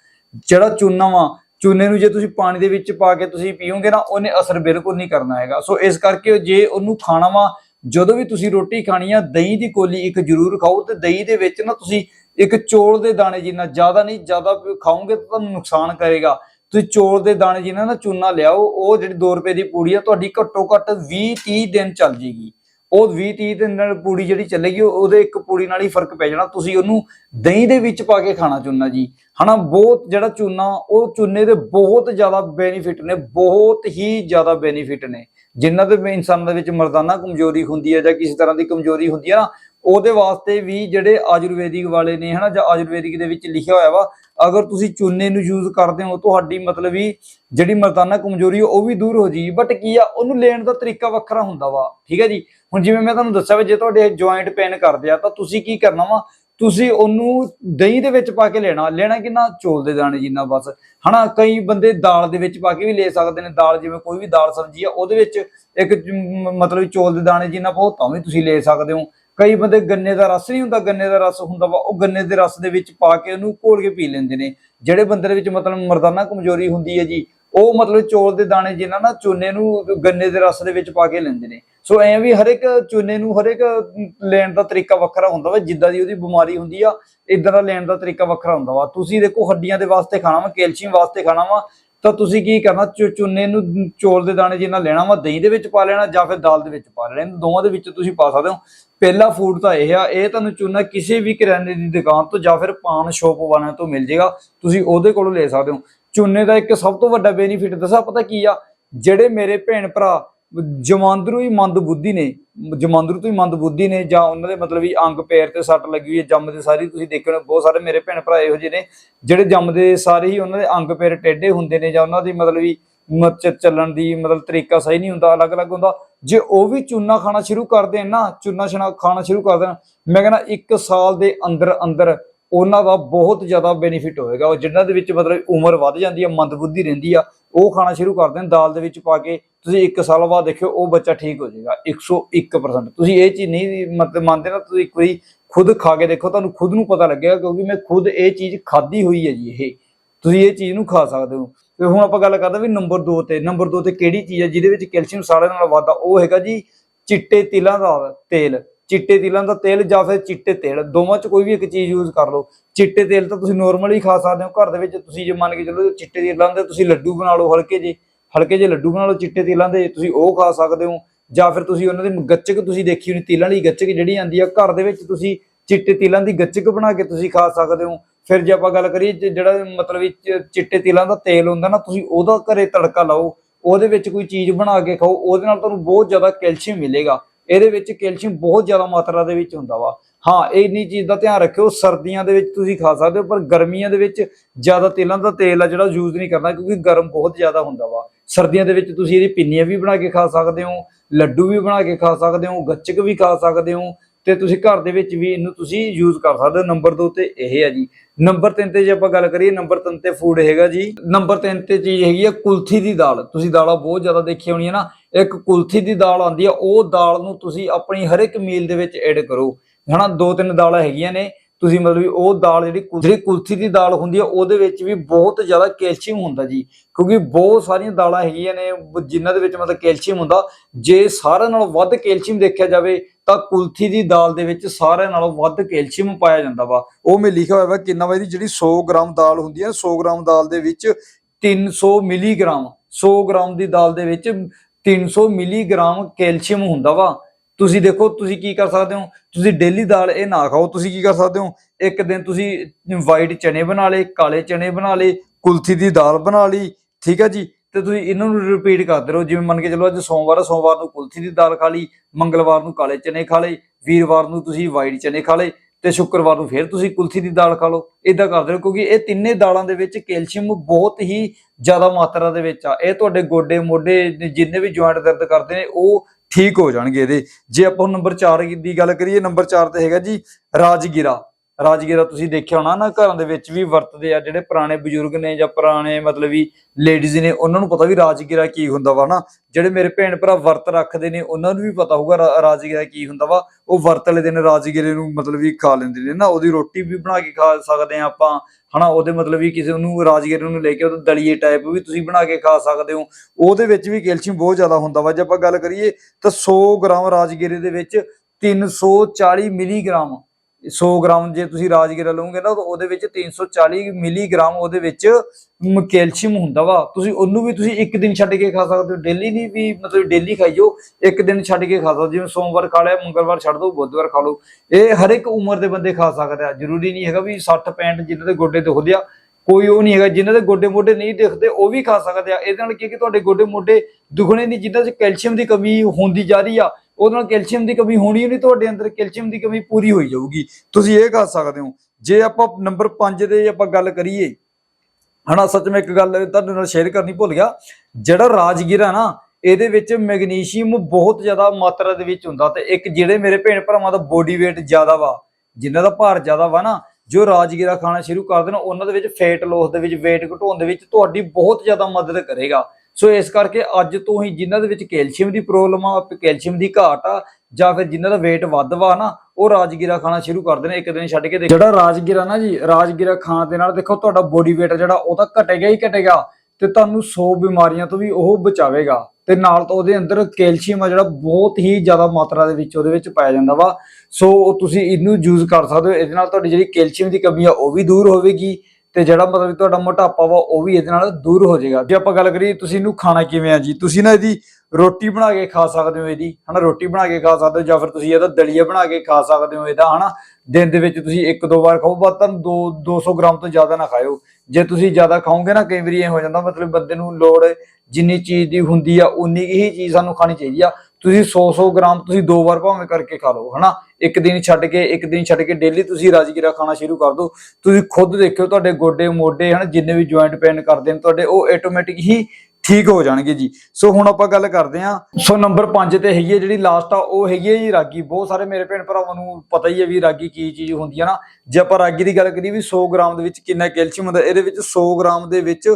ਜਿਹੜਾ ਚੂਨਾ ਵਾ ਚੂਨੇ ਨੂੰ ਜੇ ਤੁਸੀਂ ਪਾਣੀ ਦੇ ਵਿੱਚ ਪਾ ਕੇ ਤੁਸੀਂ ਪੀਓਗੇ ਨਾ, ਉਹਨੇ ਅਸਰ ਬਿਲਕੁਲ ਨਹੀਂ ਕਰਨਾ ਹੈਗਾ। ਸੋ ਇਸ ਕਰਕੇ ਜੇ ਉਹਨੂੰ ਖਾਣਾ ਵਾ ਜਦੋਂ ਵੀ ਤੁਸੀਂ ਰੋਟੀ ਖਾਣੀ ਆ, ਦਹੀਂ ਦੀ ਕੋਲੀ ਇੱਕ ਜ਼ਰੂਰ ਖਾਓ ਤੇ ਦਹੀਂ ਦੇ ਵਿੱਚ ਨਾ ਤੁਸੀਂ ਇੱਕ ਚੋਲ ਦੇ ਦਾਣੇ ਜਿੰਨਾ ਜ਼ਿਆਦਾ ਨਹੀਂ, ਜ਼ਿਆਦਾ ਖਾਓਗੇ ਤਾਂ ਤੁਹਾਨੂੰ ਨੁਕਸਾਨ ਕਰੇਗਾ। ਤੁਸੀਂ ਚੋਲ ਦੇ ਦਾਣੇ ਜਿੰਨਾ ਨਾ ਚੂਨਾ ਲਿਆਓ, ਉਹ ਜਿਹੜੀ 2 ਰੁਪਏ ਦੀ ਪੂੜੀ ਆ, ਤੁਹਾਡੀ ਘੱਟੋ ਘੱਟ 20 30 ਦਿਨ ਚੱਲ ਜੇਗੀ। ਉਹ 20 30 ਦਿਨ ਨਾਲ ਪੂੜੀ ਜਿਹੜੀ ਚੱਲੇਗੀ ਉਹਦੇ ਇੱਕ ਪੂੜੀ ਨਾਲ ਹੀ ਫ਼ਰਕ ਪੈ ਜਾਣਾ। ਤੁਸੀਂ ਉਹਨੂੰ ਦਹੀਂ ਦੇ ਵਿੱਚ ਪਾ ਕੇ ਖਾਣਾ ਚੁੰਨਾ ਜੀ। ਹਨਾ, ਬਹੁਤ ਜਿਹੜਾ ਚੂਨਾ, ਉਹ ਚੂਨੇ ਦੇ ਬਹੁਤ ਜ਼ਿਆਦਾ ਬੈਨੀਫਿਟ ਨੇ, ਬਹੁਤ ਹੀ ਜ਼ਿਆਦਾ ਬੈਨੀਫਿਟ ਨੇ। ਜਿਨ੍ਹਾਂ ਦੇ ਵਿੱਚ ਇਨਸਾਨ ਦੇ ਵਿੱਚ ਮਰਦਾਨਾ ਕਮਜ਼ੋਰੀ ਹੁੰਦੀ ਹੈ ਜਾਂ ਕਿਸੇ ਤਰ੍ਹਾਂ ਦੀ ਕਮਜ਼ੋਰੀ ਹੁੰਦੀ ਹੈ ਨਾ ਉਹਦੇ ਵਾਸਤੇ ਵੀ ਜਿਹੜੇ ਆਯੁਰਵੈਦਿਕ ਵਾਲੇ ਨੇ, ਹਨਾ, ਜਾਂ ਆਯੁਰਵੈਦਿਕ ਦੇ ਵਿੱਚ ਲਿਖਿਆ ਹੋਇਆ ਵਾ, ਅਗਰ ਤੁਸੀਂ ਚੂਨੇ ਨੂੰ ਯੂਜ਼ ਕਰਦੇ ਹੋ, ਤੁਹਾਡੀ ਮਤਲਬ ਵੀ ਜਿਹੜੀ ਮਰਦਾਨਾ ਕਮਜ਼ੋਰੀ ਉਹ ਵੀ ਦੂਰ ਹੋ ਜੀ ਬਟ ਕੀ ਆ, ਉਹਨੂੰ ਲੈਣ ਦਾ ਤਰੀਕਾ ਵੱਖਰਾ ਹੁੰਦਾ ਵਾ, ਠੀਕ ਹੈ ਜੀ? ਹੁਣ ਜਿਵੇਂ ਮੈਂ ਤੁਹਾਨੂੰ ਦੱਸਿਆ ਵੀ, ਜੇ ਤੁਹਾਡੇ ਜੁਆਇੰਟ ਪੇਨ ਕਰਦੇ ਆ, ਤਾਂ ਤੁਸੀਂ ਕੀ ਕਰਨਾ ਵਾ, ਤੁਸੀਂ ਉਹਨੂੰ ਦਹੀਂ ਦੇ ਵਿੱਚ ਪਾ ਕੇ ਲੈਣਾ ਲੈਣਾ ਕਿੰਨਾ? ਚੋਲ ਦੇ ਦਾਣੇ ਜਿੰਨਾ ਬਸ, ਹਨਾ? ਕਈ ਬੰਦੇ ਦਾਲ ਦੇ ਵਿੱਚ ਪਾ ਕੇ ਵੀ ਲੈ ਸਕਦੇ ਨੇ, ਦਾਲ ਜਿਵੇਂ ਕੋਈ ਵੀ ਦਾਲ ਸਬਜ਼ੀ ਆ, ਉਹਦੇ ਵਿੱਚ ਇੱਕ ਮਤਲਬ ਚੋਲ ਦੇ ਦਾਣੇ ਜਿੰਨਾ ਪਾਓ ਤਾਂ ਵੀ ਤੁਸੀਂ ਲੈ ਸਕਦੇ ਹੋ। ਕਈ ਬੰਦੇ ਗੰਨੇ ਦਾ ਰਸ ਨਹੀਂ ਹੁੰਦਾ, ਗੰਨੇ ਦਾ ਰਸ ਹੁੰਦਾ ਵਾ, ਉਹ ਗੰਨੇ ਦੇ ਰਸ ਦੇ ਵਿੱਚ ਪਾ ਕੇ ਉਹਨੂੰ ਘੋਲ ਕੇ ਪੀ ਲੈਂਦੇ ਨੇ। ਜਿਹੜੇ ਬੰਦੇ ਦੇ ਵਿੱਚ ਮਤਲਬ ਮਰਦਾਨਾ ਕਮਜ਼ੋਰੀ ਹੁੰਦੀ ਹੈ ਜੀ, ਉਹ ਮਤਲਬ ਚੋਲ ਦੇ ਦਾਣੇ ਜਿਨ੍ਹਾਂ ਨਾ ਚੂਨੇ ਨੂੰ ਗੰਨੇ ਦੇ ਰਸ ਦੇ ਵਿੱਚ ਪਾ ਕੇ ਲੈਂਦੇ ਨੇ। ਸੋ ਐਂ ਵੀ ਹਰ ਇੱਕ ਚੂਨੇ ਨੂੰ ਹਰ ਇੱਕ ਲੈਣ ਦਾ ਤਰੀਕਾ ਵੱਖਰਾ ਹੁੰਦਾ ਵਾ, ਜਿੱਦਾਂ ਦੀ ਉਹਦੀ ਬਿਮਾਰੀ ਹੁੰਦੀ ਆ ਇਦਾਂ ਦਾ ਲੈਣ ਦਾ ਤਰੀਕਾ ਵੱਖਰਾ ਹੁੰਦਾ ਵਾ। ਤੁਸੀਂ ਦੇਖੋ ਹੱਡੀਆਂ ਦੇ ਵਾਸਤੇ ਖਾਣਾ ਵਾ, ਕੈਲਸ਼ੀਅਮ ਵਾਸਤੇ ਖਾਣਾ ਵਾ, ਤਾਂ ਤੁਸੀਂ ਕੀ ਕਰਨਾ, ਚੁ- ਚੂਨੇ ਨੂੰ ਚੋਲ ਦੇ ਦਾਣੇ ਜਿੰਨਾ ਲੈਣਾ ਵਾ, ਦਹੀਂ ਦੇ ਵਿੱਚ ਪਾ ਲੈਣਾ ਜਾਂ ਫਿਰ ਦਾਲ ਦੇ ਵਿੱਚ ਪਾ ਲੈਣਾ। ਇਹਨਾਂ ਦੋਵਾਂ ਦੇ ਵਿੱਚ ਤੁਸੀਂ ਪਾ ਸਕਦੇ ਹੋ। ਪਹਿਲਾ ਫੂਡ ਤਾਂ ਇਹ ਆ, ਇਹ ਤੁਹਾਨੂੰ ਚੂਨਾ ਕਿਸੇ ਵੀ ਕਰਿਆਨੇ ਦੀ ਦੁਕਾਨ ਤੋਂ ਜਾਂ ਫਿਰ ਪਾਨ ਸ਼ੋਪ ਵਾਲਿਆਂ ਤੋਂ ਮਿਲ ਜੇਗਾ, ਤੁਸੀਂ ਉਹਦੇ ਕੋਲੋਂ ਲੈ ਸਕਦੇ ਹੋ। ਚੂਨੇ ਦਾ ਇੱਕ ਸਭ ਤੋਂ ਵੱਡਾ ਬੈਨੀਫਿਟ ਦੱਸਾਂ, ਪਤਾ ਕੀ ਆ? ਜਿਹੜੇ ਮੇਰੇ ਭੈਣ ਭਰਾ, ਜਮਾਂਦਰੂ ਹੀ ਮੰਦ ਬੁੱਧੀ ਨੇ, ਜਮਾਂਦਰੂ ਤੋਂ ਹੀ ਮੰਦ ਬੁੱਧੀ ਨੇ, ਜਾਂ ਉਹਨਾਂ ਦੇ ਮਤਲਬ ਵੀ ਅੰਗ ਪੈਰ ਤੇ ਸੱਟ ਲੱਗੀ ਹੋਈ ਹੈ ਜੰਮਦੇ ਸਾਰੇ ਤੁਸੀਂ ਦੇਖਿਓ ਬਹੁਤ ਸਾਰੇ ਮੇਰੇ ਭੈਣ ਭਰਾ ਇਹੋ ਜਿਹੇ ਨੇ, ਜਿਹੜੇ ਜੰਮਦੇ ਸਾਰੇ ਹੀ ਉਹਨਾਂ ਦੇ ਅੰਗ ਪੈਰ ਟੇਢੇ ਹੁੰਦੇ ਨੇ, ਜਾਂ ਉਹਨਾਂ ਦੀ ਮਤਲਬ ਵੀ ਮ- ਚੱਲਣ ਦੀ ਮਤਲਬ ਤਰੀਕਾ ਸਹੀ ਨਹੀਂ ਹੁੰਦਾ, ਅਲੱਗ-ਅਲੱਗ ਹੁੰਦਾ। ਜੇ ਉਹ ਵੀ ਚੂਨਾ ਖਾਣਾ ਸ਼ੁਰੂ ਕਰ ਦੇਣ ਨਾ, ਚੂਨਾ ਛਣਾ ਖਾਣਾ ਸ਼ੁਰੂ ਕਰ ਦੇਣ, ਮੈਂ ਕਹਿੰਦਾ 1 ਸਾਲ ਦੇ ਅੰਦਰ ਅੰਦਰ ਉਹਨਾਂ ਦਾ ਬਹੁਤ ਜ਼ਿਆਦਾ ਬੈਨੀਫਿਟ ਹੋਏਗਾ। ਉਹ ਜਿਨ੍ਹਾਂ ਦੇ ਵਿੱਚ ਮਤਲਬ ਉਮਰ ਵੱਧ ਜਾਂਦੀ ਹੈ ਮੰਦਬੁੱਧੀ ਰਹਿੰਦੀ ਆ, ਉਹ ਖਾਣਾ ਸ਼ੁਰੂ ਕਰ ਦੇਣ, ਦਾਲ ਦੇ ਵਿੱਚ ਪਾ ਕੇ ਤੁਸੀਂ 1 ਸਾਲ ਬਾਅਦ ਦੇਖਿਓ, ਉਹ ਬੱਚਾ ਠੀਕ ਹੋ ਜਾਏਗਾ 101% ਤੁਸੀਂ ਇਹ ਚੀਜ਼ ਨਹੀਂ ਮਤਲਬ ਮੰਨਦੇ ਨਾ, ਤੁਸੀਂ ਇੱਕ ਵਾਰੀ ਖੁਦ ਖਾ ਕੇ ਦੇਖੋ, ਤੁਹਾਨੂੰ ਖੁਦ ਨੂੰ ਪਤਾ ਲੱਗੇਗਾ, ਕਿਉਂਕਿ ਮੈਂ ਖੁਦ ਇਹ ਚੀਜ਼ ਖਾਧੀ ਹੋਈ ਹੈ ਜੀ ਇਹ। ਤੁਸੀਂ ਇਹ ਚੀਜ਼ ਨੂੰ ਖਾ ਸਕਦੇ ਹੋ। ਤੇ ਹੁਣ ਆਪਾਂ ਗੱਲ ਕਰਦੇ ਵੀ ਨੰਬਰ 2 ਤੇ, ਨੰਬਰ 2 ਤੇ ਕਿਹੜੀ ਚੀਜ਼ ਹੈ ਜਿਹਦੇ ਵਿੱਚ ਕੈਲਸ਼ੀਅਮ ਸਾਰਿਆਂ ਨਾਲ ਵੱਧਦਾ ਉਹ ਹੈਗਾ ਜੀ ਚਿੱਟੇ ਤਿਲਾਂ ਦਾ ਤੇਲ। ਚਿੱਟੇ ਤਿਲਾਂ ਦਾ ਤੇਲ ਜਾਂ ਫਿਰ ਚਿੱਟੇ ਤੇਲ। ਦੋਵਾਂ ਚ ਕੋਈ ਵੀ ਇੱਕ ਚੀਜ਼ ਯੂਜ਼ ਕਰ ਲਓ। ਚਿੱਟੇ ਤੇਲ ਤਾਂ ਤੁਸੀਂ ਨੋਰਮਲੀ ਖਾ ਸਕਦੇ ਹੋ। ਘਰ ਦੇ ਵਿੱਚ ਤੁਸੀਂ ਜੇ ਮੰਨ ਕੇ ਚੱਲੋ ਚਿੱਟੇ ਤੇਲਾਂ ਦੇ ਤੁਸੀਂ ਲੱਡੂ ਬਣਾ ਲਓ ਹਲਕੇ ਜੇ ਹਲਕੇ ਜੇ ਲੱਡੂ ਬਣਾ ਲਓ, ਚਿੱਟੇ ਤਿਲਾਂ ਦੇ ਤੁਸੀਂ ਉਹ ਖਾ ਸਕਦੇ ਹੋ। ਜਾਂ ਫਿਰ ਤੁਸੀਂ ਉਹਨਾਂ ਦੇ ਗੱਚਕ ਤੁਸੀਂ ਦੇਖੀ ਹੋਣੀ ਤਿਲਾਂ ਵਾਲੀ ਗੱਚਕ ਜਿਹੜੀ ਆਂਦੀ ਆ, ਘਰ ਦੇ ਵਿੱਚ ਤੁਸੀਂ ਚਿੱਟੇ ਤਿਲਾਂ ਦੀ ਗੱਚਕ ਬਣਾ ਕੇ ਤੁਸੀਂ ਖਾ ਸਕਦੇ ਹੋ। ਫਿਰ ਜੇ ਆਪਾਂ ਗੱਲ ਕਰੀਏ ਜਿਹੜਾ ਮਤਲਬ ਚ- ਚਿੱਟੇ ਤਿਲਾਂ ਦਾ ਤੇਲ ਹੁੰਦਾ ਨਾ, ਤੁਸੀਂ ਉਹਦਾ ਘਰੇ ਤੜਕਾ ਲਾਓ, ਉਹਦੇ ਵਿੱਚ ਕੋਈ ਚੀਜ਼ ਬਣਾ ਕੇ ਖਾਓ, ਉਹਦੇ ਨਾਲ ਤੁਹਾਨੂੰ ਬਹੁਤ ਜ਼ਿਆਦਾ ਕੈਲਸ਼ੀਅਮ ਮਿਲੇਗਾ। ਇਹਦੇ ਵਿੱਚ ਕੈਲਸ਼ੀਅਮ ਬਹੁਤ ਜ਼ਿਆਦਾ ਮਾਤਰਾ ਦੇ ਵਿੱਚ ਹੁੰਦਾ ਵਾ। ਹਾਂ ਇੰਨੀ ਚੀਜ਼ ਦਾ ਧਿਆਨ ਰੱਖਿਓ, ਸਰਦੀਆਂ ਦੇ ਵਿੱਚ ਤੁਸੀਂ ਖਾ ਸਕਦੇ ਹੋ, ਪਰ ਗਰਮੀਆਂ ਦੇ ਵਿੱਚ ਜ਼ਿਆਦਾ ਤੇਲਾਂ ਦਾ ਤੇਲ ਆ ਜਿਹੜਾ ਯੂਜ਼ ਨਹੀਂ ਕਰਨਾ, ਕਿਉਂਕਿ ਗਰਮ ਬਹੁਤ ਜ਼ਿਆਦਾ ਹੁੰਦਾ ਵਾ। ਸਰਦੀਆਂ ਦੇ ਵਿੱਚ ਤੁਸੀਂ ਇਹਦੀ ਪਿੰਨੀਆਂ ਵੀ ਬਣਾ ਕੇ ਖਾ ਸਕਦੇ ਹੋ, ਲੱਡੂ ਵੀ ਬਣਾ ਕੇ ਖਾ ਸਕਦੇ ਹੋ, ਗੱਚਕ ਵੀ ਖਾ ਸਕਦੇ ਹੋ ਤੇ ਤੁਸੀਂ ਘਰ ਦੇ ਵਿੱਚ ਵੀ ਇਹਨੂੰ ਤੁਸੀਂ ਯੂਜ਼ ਕਰ ਸਕਦੇ ਹੋ। ਨੰਬਰ 2 ਤੇ ਇਹ ਹੈ ਜੀ। ਨੰਬਰ 3 ਤੇ ਜੇ ਆਪਾਂ ਗੱਲ ਕਰੀਏ ਨੰਬਰ 3 ਤੇ ਫੂਡ ਹੈਗਾ ਜੀ। ਨੰਬਰ 3 ਤੇ ਚੀਜ਼ ਹੈਗੀ ਆ ਕੁਲਥੀ ਦੀ ਦਾਲ। ਤੁਸੀਂ ਦਾਲਾਂ ਬਹੁਤ ਜ਼ਿਆਦਾ ਦੇਖੀ ਹੋਣੀ ਹੈ ਨਾ। ਇੱਕ ਕੁਲਥੀ ਦੀ ਦਾਲ ਆਉਂਦੀ ਆ, ਉਹ ਦਾਲ ਨੂੰ ਤੁਸੀਂ ਆਪਣੀ ਹਰ ਇੱਕ ਮੀਲ ਦੇ ਵਿੱਚ ਐਡ ਕਰੋ। ਹਨਾ, ਦੋ ਤਿੰਨ ਦਾਲਾਂ ਹੈਗੀਆਂ ਨੇ। ਤੁਸੀਂ ਮਤਲਬ ਵੀ ਉਹ ਦਾਲ ਜਿਹੜੀ ਕੁ- ਕੁਲਥੀ ਦੀ ਦਾਲ ਹੁੰਦੀ ਹੈ ਉਹਦੇ ਵਿੱਚ ਵੀ ਬਹੁਤ ਜ਼ਿਆਦਾ ਕੈਲਸ਼ੀਅਮ ਹੁੰਦਾ ਜੀ। ਕਿਉਂਕਿ ਬਹੁਤ ਸਾਰੀਆਂ ਦਾਲਾਂ ਹੈਗੀਆਂ ਨੇ ਬ- ਜਿਨ੍ਹਾਂ ਦੇ ਵਿੱਚ ਮਤਲਬ ਕੈਲਸ਼ੀਅਮ ਹੁੰਦਾ। ਜੇ ਸਾਰਿਆਂ ਨਾਲੋਂ ਵੱਧ ਕੈਲਸ਼ੀਅਮ ਦੇਖਿਆ ਜਾਵੇ ਤਾਂ ਕੁਲਥੀ ਦੀ ਦਾਲ ਦੇ ਵਿੱਚ ਸਾਰਿਆਂ ਨਾਲੋਂ ਵੱਧ ਕੈਲਸ਼ੀਅਮ ਪਾਇਆ ਜਾਂਦਾ ਵਾ। ਉਹ ਮੈਂ ਲਿਖਿਆ ਹੋਇਆ ਵਾ ਕਿੰਨਾ ਵਾ ਇਹਦੀ ਜਿਹੜੀ 100 ਗ੍ਰਾਮ ਦਾਲ ਹੁੰਦੀ ਹੈ 100 ਗ੍ਰਾਮ ਦਾਲ ਦੇ ਵਿੱਚ 300 ਮਿਲੀਗ੍ਰਾਮ 100 ਗ੍ਰਾਮ ਦੀ ਦਾਲ ਦੇ ਵਿੱਚ 300 ਮਿਲੀਗ੍ਰਾਮ ਕੈਲਸ਼ੀਅਮ ਹੁੰਦਾ ਵਾ। ਤੁਸੀਂ ਦੇਖੋ, ਤੁਸੀਂ ਕੀ ਕਰ ਸਕਦੇ ਹੋ? ਤੁਸੀਂ ਡੇਲੀ ਦਾਲ ਇਹ ਨਾ ਖਾਓ, ਤੁਸੀਂ ਕੀ ਕਰ ਸਕਦੇ ਹੋ? ਇੱਕ ਦਿਨ ਤੁਸੀਂ ਵਾਈਟ ਚਨੇ ਬਣਾ ਲਏ, ਕਾਲੇ ਚਨੇ ਬਣਾ ਲਏ, ਕੁਲਥੀ ਦੀ ਦਾਲ ਬਣਾ ਲਈ, ਠੀਕ ਹੈ ਜੀ? ਤੇ ਤੁਸੀਂ ਇਹਨਾਂ ਨੂੰ ਰਿਪੀਟ ਕਰਦੇ ਰਹੋ। ਜਿਵੇਂ ਮੰਨ ਕੇ ਚੱਲੋ ਅੱਜ ਸੋਮਵਾਰ ਸੋਮਵਾਰ ਨੂੰ ਕੁਲਥੀ ਦੀ ਦਾਲ ਖਾ ਲਈ ਮੰਗਲਵਾਰ ਨੂੰ ਕਾਲੇ ਚਨੇ ਖਾ ਲਏ, ਵੀਰਵਾਰ ਨੂੰ ਤੁਸੀਂ ਵਾਈਟ ਚਨੇ ਖਾ ਲਏ ਤੇ ਸ਼ੁੱਕਰਵਾਰ ਨੂੰ ਫਿਰ ਤੁਸੀਂ ਕੁਲਥੀ ਦੀ ਦਾਲ ਖਾ ਲਓ। ਇਦਾਂ ਕਰਦੇ ਰਹੋ ਕਿਉਂਕਿ ਇਹ ਤਿੰਨੇ ਦਾਲਾਂ ਦੇ ਵਿੱਚ ਕੈਲਸ਼ੀਅਮ ਬਹੁਤ ਹੀ ਜ਼ਿਆਦਾ ਮਾਤਰਾ ਦੇ ਵਿੱਚ ਆ। ਇਹ ਤੁਹਾਡੇ ਗੋਡੇ, ਮੋਢੇ, ਜਿੰਨੇ ਵੀ ਜੁਆਇੰਟ ਦਰਦ ਕਰਦੇ ਨੇ, ਉਹ ਠੀਕ ਹੋ ਜਾਣਗੇ ਇਹਦੇ। ਜੇ ਆਪਾਂ ਨੰਬਰ 4 ਦੀ ਗੱਲ ਕਰੀਏ, ਨੰਬਰ 4 ਤੇ ਹੈਗਾ ਜੀ ਰਾਜਗੀਰਾ। ਰਾਜਗੀਰਾ ਤੁਸੀਂ ਦੇਖਿਆ ਹੋਣਾ ਨਾ, ਘਰਾਂ ਦੇ ਵਿੱਚ ਵੀ ਵਰਤਦੇ ਆ ਜਿਹੜੇ ਪੁਰਾਣੇ ਬਜ਼ੁਰਗ ਨੇ ਜਾਂ ਪੁਰਾਣੇ ਮਤਲਬ ਵੀ ਲੇਡੀਜ਼ ਨੇ, ਉਹਨਾਂ ਨੂੰ ਪਤਾ ਵੀ ਰਾਜਗੀਰਾ ਕੀ ਹੁੰਦਾ ਵਾ ਨਾ। ਜਿਹੜੇ ਮੇਰੇ ਭੈਣ ਭਰਾ ਵਰਤ ਰੱਖਦੇ ਨੇ, ਉਹਨਾਂ ਨੂੰ ਵੀ ਪਤਾ ਹੋਊਗਾ ਰਾਜਗੀਰਾ ਕੀ ਹੁੰਦਾ ਵਾ। ਉਹ ਵਰਤ ਵਾਲੇ ਦਿਨ ਰਾਜਗੀਰੇ ਨੂੰ ਮਤਲਬ ਵੀ ਖਾ ਲੈਂਦੇ ਨੇ ਨਾ, ਉਹਦੀ ਰੋਟੀ ਵੀ ਬਣਾ ਕੇ ਖਾ ਸਕਦੇ ਆ ਆਪਾਂ, ਹਨਾ। ਉਹਦੇ ਮਤਲਬ ਵੀ ਕਿਸੇ ਨੂੰ ਰਾਜਗੀਰੇ ਨੂੰ ਲੈ ਕੇ ਉਹਦਾ ਦਲੀਏ ਟਾਈਪ ਵੀ ਤੁਸੀਂ ਬਣਾ ਕੇ ਖਾ ਸਕਦੇ ਹੋ। ਉਹਦੇ ਵਿੱਚ ਵੀ ਕੈਲਸ਼ੀਅਮ ਬਹੁਤ ਜ਼ਿਆਦਾ ਹੁੰਦਾ ਵਾ। ਜੇ ਆਪਾਂ ਗੱਲ ਕਰੀਏ ਤਾਂ 100 ਗ੍ਰਾਮ ਰਾਜਗੀਰੇ ਦੇ ਵਿੱਚ 340 ਮਿਲੀਗ੍ਰਾਮ 100 ਗ੍ਰਾਮ ਜੇ ਤੁਸੀਂ ਰਾਜਗੀਰਾ ਲਓਗੇ ਨਾ ਉਹਦੇ ਵਿੱਚ 340 ਮਿਲੀਗ੍ਰਾਮ ਉਹਦੇ ਵਿੱਚ ਕੈਲਸ਼ੀਅਮ ਹੁੰਦਾ ਵਾ। ਤੁਸੀਂ ਉਹਨੂੰ ਵੀ ਤੁਸੀਂ ਇੱਕ ਦਿਨ ਛੱਡ ਕੇ ਖਾ ਸਕਦੇ ਹੋ। ਡੇਲੀ ਨਹੀਂ ਵੀ ਮਤਲਬ ਡੇਲੀ ਖਾਈ ਜਾਓ, ਇੱਕ ਦਿਨ ਛੱਡ ਕੇ ਖਾ ਸਕਦੇ ਹੋ। ਜਿਵੇਂ ਸੋਮਵਾਰ ਖਾ ਲਿਆ ਮੰਗਲਵਾਰ ਛੱਡ ਦਿਓ ਬੁੱਧਵਾਰ ਖਾ ਲਓ। ਇਹ ਹਰ ਇੱਕ ਉਮਰ ਦੇ ਬੰਦੇ ਖਾ ਸਕਦੇ ਆ। ਜ਼ਰੂਰੀ ਨਹੀਂ ਹੈਗਾ ਵੀ 60 65 ਜਿਨ੍ਹਾਂ ਦੇ ਗੋਡੇ ਦੁਖਦੇ ਆ। ਕੋਈ ਉਹ ਨਹੀਂ ਹੈਗਾ ਜਿਨ੍ਹਾਂ ਦੇ ਗੋਡੇ ਮੋਢੇ ਨਹੀਂ ਦਿਖਦੇ, ਉਹ ਵੀ ਖਾ ਸਕਦੇ ਆ। ਇਹਦੇ ਨਾਲ ਕੀ ਕਿ ਤੁਹਾਡੇ ਗੋਡੇ ਮੋਢੇ ਦੁਖਣੇ ਦੀ ਜਿਨ੍ਹਾਂ 'ਚ ਕੈਲਸ਼ੀਅਮ ਦੀ ਕਮੀ ਹੁੰਦੀ ਜਾ ਰਹੀ ਆ। ਉਹਦੇ ਨਾਲ ਕੈਲਸ਼ੀਅਮ ਦੀ ਕਮੀ ਹੋਣੀ ਨਹੀਂ ਤੁਹਾਡੇ ਅੰਦਰ, ਕੈਲਸ਼ੀਅਮ ਦੀ ਕਮੀ ਪੂਰੀ ਹੋਈ ਜਾਊਗੀ। ਤੁਸੀਂ ਇਹ ਕਰ ਸਕਦੇ ਹੋ, ਜੇ ਆਪਾਂ ਨੰਬਰ 5 ਦੇ ਆਪਾਂ ਗੱਲ ਕਰੀਏ, ਹਨਾ, ਸੱਚ ਮੈਂ ਇੱਕ ਗੱਲ ਤੁਹਾਡੇ ਨਾਲ ਸ਼ੇਅਰ ਕਰਨੀ ਭੁੱਲ ਗਿਆ, ਜਿਹੜਾ ਰਾਜਗੀਰਾ ਨਾ, ਇਹਦੇ ਵਿੱਚ ਮੈਗਨੀਸ਼ੀਅਮ ਬਹੁਤ ਜ਼ਿਆਦਾ ਮਾਤਰਾ ਦੇ ਵਿੱਚ ਹੁੰਦਾ ਤੇ ਇੱਕ ਜਿਹੜੇ ਮੇਰੇ ਭੈਣ ਭਰਾਵਾਂ ਦਾ ਬੋਡੀ weight ਜ਼ਿਆਦਾ ਵਾ, ਜਿਨ੍ਹਾਂ ਦਾ ਭਾਰ ਜ਼ਿਆਦਾ ਵਾ ਨਾ, ਜੋ ਰਾਜਗੀਰਾ ਖਾਣਾ ਸ਼ੁਰੂ ਕਰ ਦੇਣ, ਉਹਨਾਂ ਦੇ ਵਿੱਚ ਫੈਟ ਲੋਸ ਦੇ ਵਿੱਚ, weight ਘਟਾਉਣ ਦੇ ਵਿੱਚ ਤੁਹਾਡੀ ਬਹੁਤ ਜ਼ਿਆਦਾ ਮਦਦ ਕਰੇਗਾ। ਸੋ ਇਸ ਕਰਕੇ ਅੱਜ ਤੋਂ ਹੀ ਜਿਨ੍ਹਾਂ ਦੇ ਵਿੱਚ ਕੈਲਸ਼ੀਅਮ ਦੀ ਪ੍ਰੋਬਲਮ ਆ ਕੈਲਸ਼ੀਅਮ ਦੀ ਘਾਟ ਆ, ਜਾਂ ਫਿਰ ਜਿਨ੍ਹਾਂ ਦਾ weight ਵੱਧ ਵਾ ਨਾ, ਉਹ ਰਾਜਗੀਰਾ ਖਾਣਾ ਸ਼ੁਰੂ ਕਰ ਦੇਣ, ਇੱਕ ਦਿਨ ਛੱਡ ਕੇ ਜਿਹੜਾ ਰਾਜਗੀਰਾ ਨਾ ਜੀ, ਰਾਜਗੀਰਾ ਖਾਣ ਦੇ ਨਾਲ ਦੇਖੋ ਤੁਹਾਡਾ ਬੋਡੀ weight ਜਿਹੜਾ, ਉਹ ਤਾਂ ਘਟੇਗਾ ਹੀ ਘਟੇਗਾ ਤੇ ਤੁਹਾਨੂੰ 100 ਬਿਮਾਰੀਆਂ ਤੋਂ ਵੀ ਉਹ ਬਚਾਵੇਗਾ ਤੇ ਨਾਲ ਤਾਂ ਉਹਦੇ ਅੰਦਰ ਕੈਲਸ਼ੀਅਮ ਆ ਜਿਹੜਾ ਬਹੁਤ ਹੀ ਜ਼ਿਆਦਾ ਮਾਤਰਾ ਦੇ ਵਿੱਚ ਉਹਦੇ ਵਿੱਚ ਪਾਇਆ ਜਾਂਦਾ ਵਾ। ਸੋ ਉਹ ਤੁਸੀਂ ਇਹਨੂੰ ਯੂਜ਼ ਕਰ ਸਕਦੇ ਹੋ, ਇਹਦੇ ਨਾਲ ਤੁਹਾਡੀ ਜਿਹੜੀ ਕੈਲਸ਼ੀਅਮ ਦੀ ਕਮੀ ਆ, ਉਹ ਵੀ ਦੂਰ ਹੋਵੇਗੀ। ਤੇ ਜਿਹੜਾ ਮਤਲਬ ਤੁਹਾਡਾ ਮੋਟਾਪਾ ਵਾ ਉਹ ਵੀ ਇਹਦੇ ਨਾਲ ਦੂਰ ਹੋ ਜਾਏਗਾ। ਜੇ ਆਪਾਂ ਗੱਲ ਕਰੀਏ ਤੁਸੀਂ ਇਹਨੂੰ ਖਾਣਾ ਕਿਵੇਂ ਆ ਜੀ? ਤੁਸੀਂ ਨਾ ਇਹਦੀ ਰੋਟੀ ਬਣਾ ਕੇ ਖਾ ਸਕਦੇ ਹੋ ਇਹਦੀ, ਹਨਾ? ਰੋਟੀ ਬਣਾ ਕੇ ਖਾ ਸਕਦੇ ਹੋ ਜਾਂ ਫਿਰ ਤੁਸੀਂ ਇਹਦਾ ਦਲੀਆ ਬਣਾ ਕੇ ਖਾ ਸਕਦੇ ਹੋ ਇਹਦਾ, ਹਨਾ? ਦਿਨ ਦੇ ਵਿੱਚ ਤੁਸੀਂ ਇੱਕ ਦੋ ਵਾਰ ਖਾਓ ਬਾਅਦ ਤੁਹਾਨੂੰ 2 200 ਗ੍ਰਾਮ ਤੋਂ ਜ਼ਿਆਦਾ ਨਾ ਖਾਓ ਜੇ ਤੁਸੀਂ ਜ਼ਿਆਦਾ ਖਾਓਗੇ ਨਾ, ਕਈ ਵਾਰੀ ਇਹ ਹੋ ਜਾਂਦਾ ਮਤਲਬ ਬੰਦੇ ਨੂੰ ਲੋੜ ਜਿੰਨੀ ਚੀਜ਼ ਦੀ ਹੁੰਦੀ ਆ, ਉਨੀ ਹੀ ਚੀਜ਼ ਸਾਨੂੰ ਖਾਣੀ ਚਾਹੀਦੀ ਆ। ਤੁਸੀਂ 100 100 ਗ੍ਰਾਮ ਤੁਸੀਂ ਦੋ ਵਾਰ ਭਾਵੇਂ ਕਰਕੇ ਖਾ ਲਓ, ਹਨਾ? ਇੱਕ ਦਿਨ ਛੱਡ ਕੇ, ਇੱਕ ਦਿਨ ਛੱਡ ਕੇ ਡੇਲੀ ਤੁਸੀਂ ਰਾਜਗੀਰਾ ਖਾਣਾ ਸ਼ੁਰੂ ਕਰ ਦਿਓ। ਤੁਸੀਂ ਖੁਦ ਦੇਖਿਓ ਤੁਹਾਡੇ ਗੋਡੇ, ਮੋਢੇ, ਹਨ, ਜਿੰਨੇ ਵੀ ਜੁਆਇੰਟ ਪੇਨ ਕਰਦੇ ਨੇ ਤੁਹਾਡੇ, ਉਹ ਆਟੋਮੈਟਿਕ ਹੀ ਠੀਕ ਹੋ ਜਾਣਗੇ ਜੀ। ਸੋ ਹੁਣ ਆਪਾਂ ਗੱਲ ਕਰਦੇ ਹਾਂ। ਸੋ ਨੰਬਰ 5 ਤੇ ਹੈਗੀ ਹੈ ਜਿਹੜੀ ਲਾਸਟ ਆ, ਉਹ ਹੈਗੀ ਹੈ ਜੀ ਰਾਗੀ। ਬਹੁਤ ਸਾਰੇ ਮੇਰੇ ਭੈਣ ਭਰਾਵਾਂ ਨੂੰ ਪਤਾ ਹੀ ਹੈ ਵੀ ਰਾਗੀ ਕੀ ਚੀਜ਼ ਹੁੰਦੀ ਹੈ ਨਾ। ਜੇ ਆਪਾਂ ਰਾਗੀ ਦੀ ਗੱਲ ਕਰੀਏ ਵੀ 100 ਗ੍ਰਾਮ ਦੇ ਵਿੱਚ ਕਿੰਨਾ ਕੈਲਸ਼ੀਅਮ ਹੁੰਦਾ, ਇਹਦੇ ਵਿੱਚ 100 ਗ੍ਰਾਮ ਦੇ ਵਿੱਚ